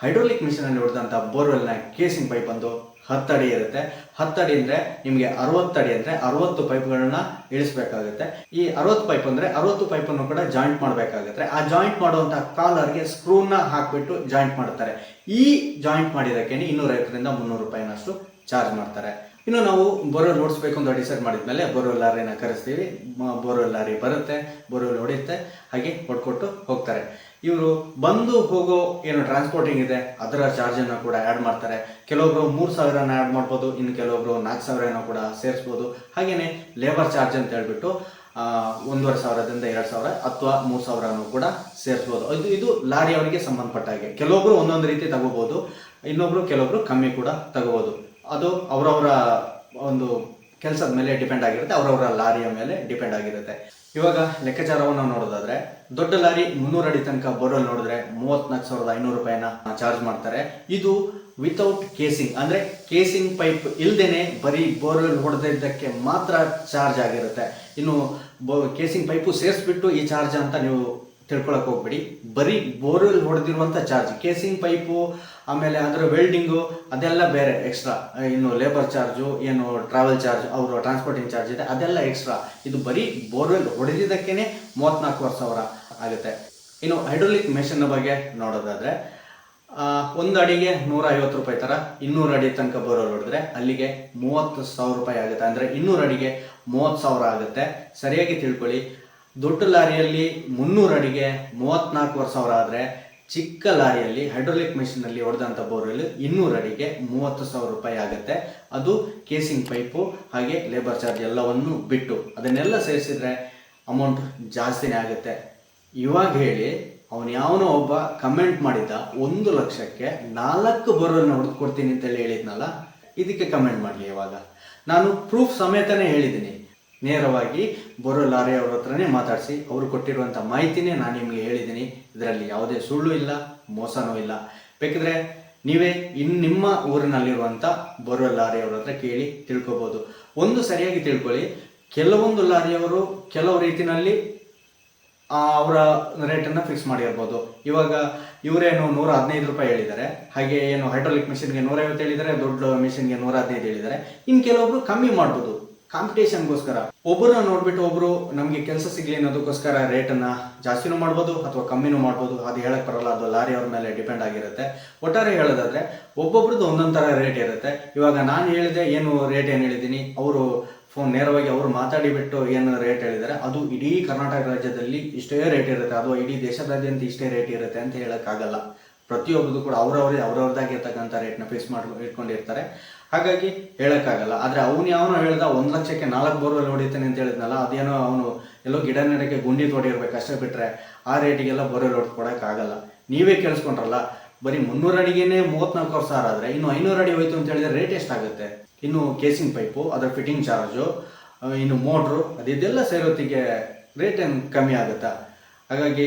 Speaker 1: ಹೈಡ್ರೋಲಿಕ್ ಮಿಷಿನ್ ಅಲ್ಲಿ ಹೊಡೆದಂತ ಬೋರ್ವೆಲ್ನ ಕೇಸಿಂಗ್ ಪೈಪ್ ಒಂದು ಹತ್ತಡಿ ಇರುತ್ತೆ. ಹತ್ತಡಿ ಅಂದರೆ ನಿಮಗೆ ಅರವತ್ತಡಿ ಅಂದ್ರೆ ಅರವತ್ತು ಪೈಪ್ಗಳನ್ನ ಇಳಿಸಬೇಕಾಗುತ್ತೆ. ಈ ಅರವತ್ತು ಪೈಪ್ ಅಂದ್ರೆ ಅರವತ್ತು ಪೈಪ್ ಅನ್ನು ಕೂಡ ಜಾಯಿಂಟ್ ಮಾಡಬೇಕಾಗುತ್ತೆ. ಆ ಜಾಯಿಂಟ್ ಮಾಡುವಂಥ ಕಾಲರ್ಗೆ ಸ್ಕ್ರೂನ ಹಾಕಿಬಿಟ್ಟು ಜಾಯಿಂಟ್ ಮಾಡ್ತಾರೆ ಈ ಜಾಯಿಂಟ್ ಮಾಡಿದಕ್ಕೆ ಇನ್ನೂರೈವತ್ತರಿಂದ ಮುನ್ನೂರು ರೂಪಾಯಿನಷ್ಟು ಚಾರ್ಜ್ ಮಾಡ್ತಾರೆ. ಇನ್ನು ನಾವು ಬೋರ್ವೆಲ್ ಓಡಿಸ್ಬೇಕು ಅಂತ ಡಿಸೈಡ್ ಮಾಡಿದ್ಮೇಲೆ ಬೋರ್ವೆಲ್ ಲಾರಿನ ಕರೆಸ್ತೀವಿ. ಬೋರ್ವೆಲ್ ಲಾರಿ ಬರುತ್ತೆ, ಬೋರ್ವೆಲ್ ಹೊಡೆಯುತ್ತೆ, ಹಾಗೆ ಹೊಡ್ಕೊಟ್ಟು ಹೋಗ್ತಾರೆ. ಇವರು ಬಂದು ಹೋಗೋ ಏನು ಟ್ರಾನ್ಸ್ಪೋರ್ಟಿಂಗ್ ಇದೆ, ಅದರ ಚಾರ್ಜನ್ನು ಕೂಡ ಆ್ಯಡ್ ಮಾಡ್ತಾರೆ. ಕೆಲವೊಬ್ರು ಮೂರು ಸಾವಿರನ ಆ್ಯಡ್ ಮಾಡ್ಬೋದು, ಇನ್ನು ಕೆಲವೊಬ್ರು ನಾಲ್ಕು ಸಾವಿರನೂ ಕೂಡ ಸೇರಿಸ್ಬೋದು. ಹಾಗೆಯೇ ಲೇಬರ್ ಚಾರ್ಜ್ ಅಂತ ಹೇಳ್ಬಿಟ್ಟು ಒಂದೂವರೆ ಸಾವಿರದಿಂದ ಎರಡು ಸಾವಿರ ಅಥವಾ ಮೂರು ಸಾವಿರನೂ ಕೂಡ ಸೇರಿಸ್ಬೋದು. ಇದು ಇದು ಲಾರಿ ಅವರಿಗೆ ಸಂಬಂಧಪಟ್ಟ ಹಾಗೆ. ಕೆಲವೊಬ್ರು ಒಂದೊಂದು ರೀತಿ ತಗೋಬಹುದು ಇನ್ನೊಬ್ರು ಕೆಲವೊಬ್ರು ಕಮ್ಮಿ ಕೂಡ ತಗೋಬಹುದು ಅದು ಅವರವರ ಒಂದು ಕೆಲಸದ ಮೇಲೆ ಡಿಪೆಂಡ್ ಆಗಿರುತ್ತೆ, ಅವರವರ ಲಾರಿಯ ಮೇಲೆ ಡಿಪೆಂಡ್ ಆಗಿರುತ್ತೆ. ಇವಾಗ ಲೆಕ್ಕಾಚಾರವನ್ನು ನೋಡೋದಾದ್ರೆ, ದೊಡ್ಡ ಲಾರಿ ಮುನ್ನೂರು ಅಡಿ ತನಕ ಬೋರ್ವೆಲ್ ನೋಡಿದ್ರೆ ಮೂವತ್ನಾಲ್ಕು ಸಾವಿರದ ಐನೂರು ರೂಪಾಯಿನ ಚಾರ್ಜ್ ಮಾಡ್ತಾರೆ. ಇದು ವಿತೌಟ್ ಕೇಸಿಂಗ್ ಅಂದ್ರೆ ಕೇಸಿಂಗ್ ಪೈಪ್ ಇಲ್ದೇನೆ ಬರೀ ಬೋರ್ವೆಲ್ ಹೊಡೆದಿದ್ದಕ್ಕೆ ಮಾತ್ರ ಚಾರ್ಜ್ ಆಗಿರುತ್ತೆ. ಇನ್ನು ಕೇಸಿಂಗ್ ಪೈಪು ಸೇರಿಸ್ಬಿಟ್ಟು ಈ ಚಾರ್ಜ್ ಅಂತ ನೀವು ತಿಳ್ಕೊಳಕ್ ಹೋಗ್ಬೇಡಿ. ಬರೀ ಬೋರ್ವೆಲ್ ಹೊಡೆದಿರುವಂಥ ಚಾರ್ಜ್ ಕೇಸಿಂಗ್ ಪೈಪು ಆಮೇಲೆ ಅದರ ವೆಲ್ಡಿಂಗು ಅದೆಲ್ಲ ಬೇರೆ ಎಕ್ಸ್ಟ್ರಾ ಇನ್ನು ಲೇಬರ್ ಚಾರ್ಜು ಏನು ಟ್ರಾವೆಲ್ ಚಾರ್ಜ್ ಅವರು ಟ್ರಾನ್ಸ್ಪೋರ್ಟಿಂಗ್ ಚಾರ್ಜ್ ಇದೆ, ಅದೆಲ್ಲ ಎಕ್ಸ್ಟ್ರಾ ಇದು ಬರೀ ಬೋರ್ವೆಲ್ ಹೊಡೆದಿದ್ದಕ್ಕೇನೆ ಮೂವತ್ನಾಲ್ಕೂವರೆ ಸಾವಿರ ಆಗುತ್ತೆ. ಇನ್ನು ಹೈಡ್ರೋಲಿಕ್ ಮೆಷಿನ್ ಬಗ್ಗೆ ನೋಡೋದಾದ್ರೆ ಒಂದು ಅಡಿಗೆ ನೂರ ಐವತ್ತು ರೂಪಾಯಿ ಥರ, ಇನ್ನೂರು ಅಡಿ ತನಕ ಬೋರ್ವೆಲ್ ಹೊಡೆದ್ರೆ ಅಲ್ಲಿಗೆ ಮೂವತ್ತು ಸಾವಿರ ರೂಪಾಯಿ ಆಗುತ್ತೆ. ಅಂದರೆ ಇನ್ನೂರು ಅಡಿಗೆ ಮೂವತ್ತು ಸಾವಿರ ಆಗುತ್ತೆ. ಸರಿಯಾಗಿ ತಿಳ್ಕೊಳ್ಳಿ, ದೊಡ್ಡ ಲಾರಿಯಲ್ಲಿ ಮುನ್ನೂರು ಅಡಿಗೆ ಮೂವತ್ತ್ನಾಲ್ಕುವರೆ ಸಾವಿರ ಆದರೆ ಚಿಕ್ಕ ಲಾರಿಯಲ್ಲಿ ಹೈಡ್ರೋಲಿಕ್ ಮೆಷಿನಲ್ಲಿ ಹೊಡೆದಂಥ ಬೋರ್ವೆಲ್ ಇನ್ನೂರು ಅಡಿಗೆ ಮೂವತ್ತು ಸಾವಿರ ರೂಪಾಯಿ ಆಗುತ್ತೆ. ಅದು ಕೇಸಿಂಗ್ ಪೈಪು ಹಾಗೆ ಲೇಬರ್ ಚಾರ್ಜ್ ಎಲ್ಲವನ್ನು ಬಿಟ್ಟು ಅದನ್ನೆಲ್ಲ ಸೇರಿಸಿದ್ರೆ ಅಮೌಂಟ್ ಜಾಸ್ತಿನೇ ಆಗುತ್ತೆ. ಇವಾಗ ಹೇಳಿ, ಅವನು ಯಾವನೋ ಒಬ್ಬ ಕಮೆಂಟ್ ಮಾಡಿದ್ದ, ಒಂದು ಲಕ್ಷಕ್ಕೆ ನಾಲ್ಕು ಬೋರ್ವೆಲ್ನ ಹೊಡೆದು ಕೊಡ್ತೀನಿ ಅಂತೇಳಿ ಹೇಳಿದ್ನಲ್ಲ, ಇದಕ್ಕೆ ಕಮೆಂಟ್ ಮಾಡಲಿ ಇವಾಗ. ನಾನು ಪ್ರೂಫ್ ಸಮೇತನೇ ಹೇಳಿದ್ದೀನಿ. ನೇರವಾಗಿ ಬರೋ ಲಾರಿ ಅವ್ರ ಹತ್ರನೇ ಮಾತಾಡಿಸಿ, ಅವರು ಕೊಟ್ಟಿರುವಂಥ ಮಾಹಿತಿನೇ ನಾನು ನಿಮಗೆ ಹೇಳಿದ್ದೀನಿ. ಇದರಲ್ಲಿ ಯಾವುದೇ ಸುಳ್ಳು ಇಲ್ಲ, ಮೋಸನೂ ಇಲ್ಲ. ಬೇಕಿದ್ರೆ ನೀವೇ ಇನ್ನು ನಿಮ್ಮ ಊರಿನಲ್ಲಿರುವಂಥ ಬೋರ್ವೆಲ್ ಲಾರಿ ಅವ್ರ ಹತ್ರ ಕೇಳಿ ತಿಳ್ಕೊಬೋದು. ಒಂದು ಸರಿಯಾಗಿ ತಿಳ್ಕೊಳ್ಳಿ. ಕೆಲವೊಂದು ಲಾರಿಯವರು ಕೆಲವು ರೀತಿಯಲ್ಲಿ ಅವರ ರೇಟನ್ನು ಫಿಕ್ಸ್ ಮಾಡಿರ್ಬೋದು. ಇವಾಗ ಇವರೇನು ನೂರ ಹದಿನೈದು ರೂಪಾಯಿ ಹೇಳಿದ್ದಾರೆ. ಹಾಗೆ ಏನು ಹೈಡ್ರೋಲಿಕ್ ಮಿಷಿನ್ಗೆ ನೂರೈವತ್ತು ಹೇಳಿದರೆ ದೊಡ್ಡ ಮಿಷಿನ್ಗೆ ನೂರ ಹದಿನೈದು ಹೇಳಿದ್ದಾರೆ. ಇನ್ನು ಕೆಲವೊಬ್ರು ಕಮ್ಮಿ ಮಾಡ್ಬೋದು. ಕಾಂಪಿಟೇಷನ್ಗೋಸ್ಕರ ಒಬ್ಬರನ್ನ ನೋಡ್ಬಿಟ್ಟು ಒಬ್ರು ನಮಗೆ ಕೆಲಸ ಸಿಗಲಿ ಅನ್ನೋದಕ್ಕೋಸ್ಕರ ರೇಟನ್ನ ಜಾಸ್ತಿನೂ ಮಾಡ್ಬೋದು ಅಥವಾ ಕಮ್ಮಿನೂ ಮಾಡ್ಬೋದು. ಅದು ಹೇಳಕ್ ಬರಲ್ಲ, ಅದು ಲಾರಿ ಅವ್ರ ಮೇಲೆ ಡಿಪೆಂಡ್ ಆಗಿರುತ್ತೆ. ಒಟ್ಟಾರೆ ಹೇಳೋದಾದ್ರೆ, ಒಬ್ಬೊಬ್ರದ್ದು ಒಂದೊಂದು ಥರ ರೇಟ್ ಇರುತ್ತೆ. ಇವಾಗ ನಾನು ಹೇಳಿದೆ ಏನು ರೇಟ್ ಏನು ಹೇಳಿದ್ದೀನಿ, ಅವರು ಫೋನ್ ನೇರವಾಗಿ ಅವರು ಮಾತಾಡಿಬಿಟ್ಟು ಏನು ರೇಟ್ ಹೇಳಿದ್ದಾರೆ ಅದು ಇಡೀ ಕರ್ನಾಟಕ ರಾಜ್ಯದಲ್ಲಿ ಇಷ್ಟೇ ರೇಟ್ ಇರುತ್ತೆ. ಅಥವಾ ಇಡೀ ದೇಶದಾದ್ಯಂತ ಇಷ್ಟೇ ರೇಟ್ ಇರುತ್ತೆ ಅಂತ ಹೇಳೋಕ್ಕಾಗಲ್ಲ ಪ್ರತಿಯೊಬ್ಬರದ್ದು ಕೂಡ ಅವ್ರವ್ರೇ ಅವರವ್ರದಾಗಿರ್ತಕ್ಕಂಥ ರೇಟ್ನ ಫಿಕ್ಸ್ ಮಾಡಿ ಇಟ್ಕೊಂಡಿರ್ತಾರೆ. ಹಾಗಾಗಿ ಹೇಳೋಕ್ಕಾಗಲ್ಲ. ಆದರೆ ಅವನು ಯಾವನು ಹೇಳ್ದ, ಒಂದು ಲಕ್ಷಕ್ಕೆ ನಾಲ್ಕು ಬೋರ್ವೆಲ್ ಹೊಡಿತಾನೆ ಅಂತ ಹೇಳಿದ್ನಲ್ಲ, ಅದೇನೋ ಅವನು ಎಲ್ಲೋ ಗಿಡ ನೆಡಕ್ಕೆ ಗುಂಡಿ ತೊಡಿರ್ಬೇಕು ಅಷ್ಟೇ ಬಿಟ್ಟರೆ ಆ ರೇಟಿಗೆಲ್ಲ ಬೋರ್ವೆಲ್ ಹೊಡೆದು ಕೊಡೋಕ್ಕಾಗಲ್ಲ ನೀವೇ ಕೇಳಿಸ್ಕೊಂಡ್ರಲ್ಲ, ಬರೀ ಮುನ್ನೂರು ಅಡಿಗೆನೇ ಮೂವತ್ನಾಲ್ಕು ಸಾವಿರ ಆದರೆ ಇನ್ನು ಐನೂರು ಅಡಿ ಹೋಯ್ತು ಅಂತ ಹೇಳಿದ್ರೆ ರೇಟ್ ಎಷ್ಟಾಗುತ್ತೆ? ಇನ್ನು ಕೇಸಿಂಗ್ ಪೈಪು, ಅದರ ಫಿಟ್ಟಿಂಗ್ ಚಾರ್ಜು ಇನ್ನು ಮೋಟ್ರು, ಅದಿದೆಲ್ಲ ಸೇರೋತ್ತಿಗೆ ರೇಟ್ ಏನು ಕಮ್ಮಿ ಆಗುತ್ತಾ? ಹಾಗಾಗಿ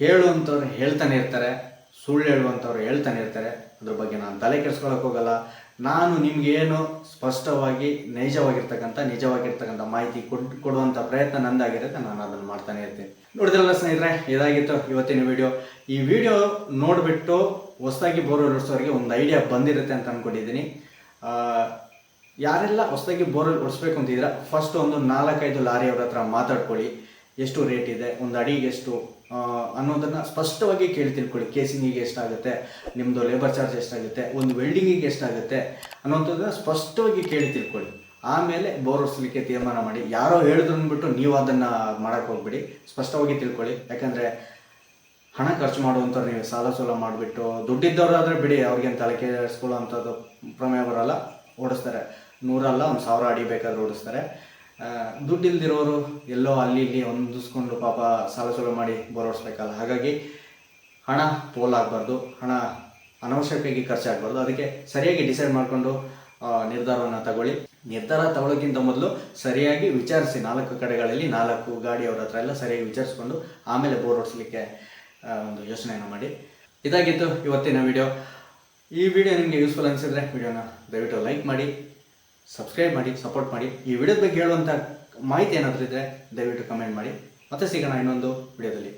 Speaker 1: ಹೇಳುವಂಥವ್ರು ಹೇಳ್ತಾನೆ ಇರ್ತಾರೆ, ಸುಳ್ಳು ಹೇಳುವಂಥವ್ರು ಹೇಳ್ತಾನೆ ಇರ್ತಾರೆ. ಅದ್ರ ಬಗ್ಗೆ ನಾನು ತಲೆ ಕೆಡಿಸ್ಕೊಳಕ್ಕೆ ಹೋಗಲ್ಲ. ನಾನು ನಿಮಗೇನು ಸ್ಪಷ್ಟವಾಗಿ ನೈಜವಾಗಿರ್ತಕ್ಕಂಥ, ನಿಜವಾಗಿರ್ತಕ್ಕಂಥ ಮಾಹಿತಿ ಕೊಟ್ಟು ಕೊಡುವಂಥ ಪ್ರಯತ್ನ ನಂದಾಗಿರುತ್ತೆ, ನಾನು ಅದನ್ನು ಮಾಡ್ತಾನೆ ಇರ್ತೀನಿ. ನೋಡಿದ್ರಲ್ಲ ಸ್ನೇಹಿತರೆ, ಇದಾಗಿತ್ತು ಇವತ್ತಿನ ವಿಡಿಯೋ. ಈ ವಿಡಿಯೋ ನೋಡಿಬಿಟ್ಟು ಹೊಸದಾಗಿ ಬೋರ್ವೆಲ್ ಹೊಡ್ಸೋರಿಗೆ ಒಂದು ಐಡಿಯಾ ಬಂದಿರುತ್ತೆ ಅಂತ ಅಂದ್ಕೊಂಡಿದ್ದೀನಿ ಯಾರೆಲ್ಲ ಹೊಸದಾಗಿ ಬೋರ್ವೆಲ್ ಹೊಡಿಸ್ಬೇಕು ಅಂತಿದ್ರೆ ಫಸ್ಟ್ ಒಂದು ನಾಲ್ಕೈದು ಲಾರಿ ಅವ್ರ ಹತ್ರ ಮಾತಾಡ್ಕೊಳ್ಳಿ. ಎಷ್ಟು ರೇಟ್ ಇದೆ, ಒಂದು ಅಡಿಗೆ ಎಷ್ಟು ಅನ್ನೋದನ್ನ ಸ್ಪಷ್ಟವಾಗಿ ಕೇಳಿ ತಿಳ್ಕೊಳ್ಳಿ. ಕೇಸಿಂಗಿಗೆ ಎಷ್ಟಾಗುತ್ತೆ ನಿಮ್ಮದು ಲೇಬರ್ ಚಾರ್ಜ್ ಎಷ್ಟಾಗುತ್ತೆ, ಒಂದು ವೆಲ್ಡಿಂಗಿಗೆ ಎಷ್ಟಾಗುತ್ತೆ ಅನ್ನೋಂಥದ್ದನ್ನ ಸ್ಪಷ್ಟವಾಗಿ ಕೇಳಿ ತಿಳ್ಕೊಳ್ಳಿ. ಆಮೇಲೆ ಬೋರ್ ಹೊಡಿಸ್ಲಿಕ್ಕೆ ತೀರ್ಮಾನ ಮಾಡಿ. ಯಾರೋ ಹೇಳಿದ್ರು ಅಂದ್ಬಿಟ್ಟು ನೀವು ಅದನ್ನು ಮಾಡೋಕ್ಕೆ ಹೋಗ್ಬಿಡಿ. ಸ್ಪಷ್ಟವಾಗಿ ತಿಳ್ಕೊಳ್ಳಿ. ಯಾಕಂದರೆ ಹಣ ಖರ್ಚು ಮಾಡುವಂಥವ್ರು ನೀವು ಸಾಲ ಸೋಲ ಮಾಡಿಬಿಟ್ಟು, ದುಡ್ಡಿದ್ದವರಾದರೆ ಬಿಡಿ ಅವ್ರಿಗೇನು ತಲೆ ಕೆಡಿಸ್ಕೊಳ್ಳೋವಂಥದ್ದು ಪ್ರಮೇಯ ಬರಲ್ಲ. ಓಡಿಸ್ತಾರೆ. ನೂರಲ್ಲ, ಒಂದು ಸಾವಿರ ಅಡಿ ಬೇಕಾದ್ರೆ ಓಡಿಸ್ತಾರೆ. ದುಡ್ಡಿಲ್ದಿರೋರು ಎಲ್ಲೋ ಅಲ್ಲಿ ಇಲ್ಲಿ ಹೊಂದಿಸ್ಕೊಂಡು ಪಾಪ ಸಾಲ ಸೋಲ ಮಾಡಿ ಬರೋಡ್ಸ್ಬೇಕಲ್ಲ ಹಾಗಾಗಿ ಹಣ ಪೋಲಾಗಬಾರ್ದು ಹಣ ಅನವಶ್ಯಕವಾಗಿ ಖರ್ಚಾಗಬಾರ್ದು. ಅದಕ್ಕೆ ಸರಿಯಾಗಿ ಡಿಸೈಡ್ ಮಾಡಿಕೊಂಡು ನಿರ್ಧಾರವನ್ನು ತಗೊಳ್ಳಿ. ನಿರ್ಧಾರ ತಗೊಳ್ಳೋಕ್ಕಿಂತ ಮೊದಲು ಸರಿಯಾಗಿ ವಿಚಾರಿಸಿ, ನಾಲ್ಕು ಕಡೆಗಳಲ್ಲಿ ನಾಲ್ಕು ಗಾಡಿಯವರ ಹತ್ರ ಎಲ್ಲ ಸರಿಯಾಗಿ ವಿಚಾರಿಸ್ಕೊಂಡು ಆಮೇಲೆ ಬೋರ್ ಹೊಡಿಸ್ಲಿಕ್ಕೆ ಒಂದು ಯೋಚನೆಯನ್ನು ಮಾಡಿ. ಇದಾಗಿತ್ತು ಇವತ್ತಿನ ವಿಡಿಯೋ ಈ ವಿಡಿಯೋ ನಿಮಗೆ ಯೂಸ್ಫುಲ್ ಅನಿಸಿದ್ರೆ ವಿಡಿಯೋನ ದಯವಿಟ್ಟು ಲೈಕ್ ಮಾಡಿ. ಸಬ್ಸ್ಕ್ರೈಬ್ ಮಾಡಿ ಸಪೋರ್ಟ್ ಮಾಡಿ. ಈ ವಿಡಿಯೋದ ಬಗ್ಗೆ ಹೇಳುವಂಥ ಮಾಹಿತಿ ಏನಾದರೂ ಇದ್ದರೆ ದಯವಿಟ್ಟು ಕಮೆಂಟ್ ಮಾಡಿ. ಮತ್ತೆ ಸಿಗೋಣ ಇನ್ನೊಂದು ವಿಡಿಯೋದಲ್ಲಿ.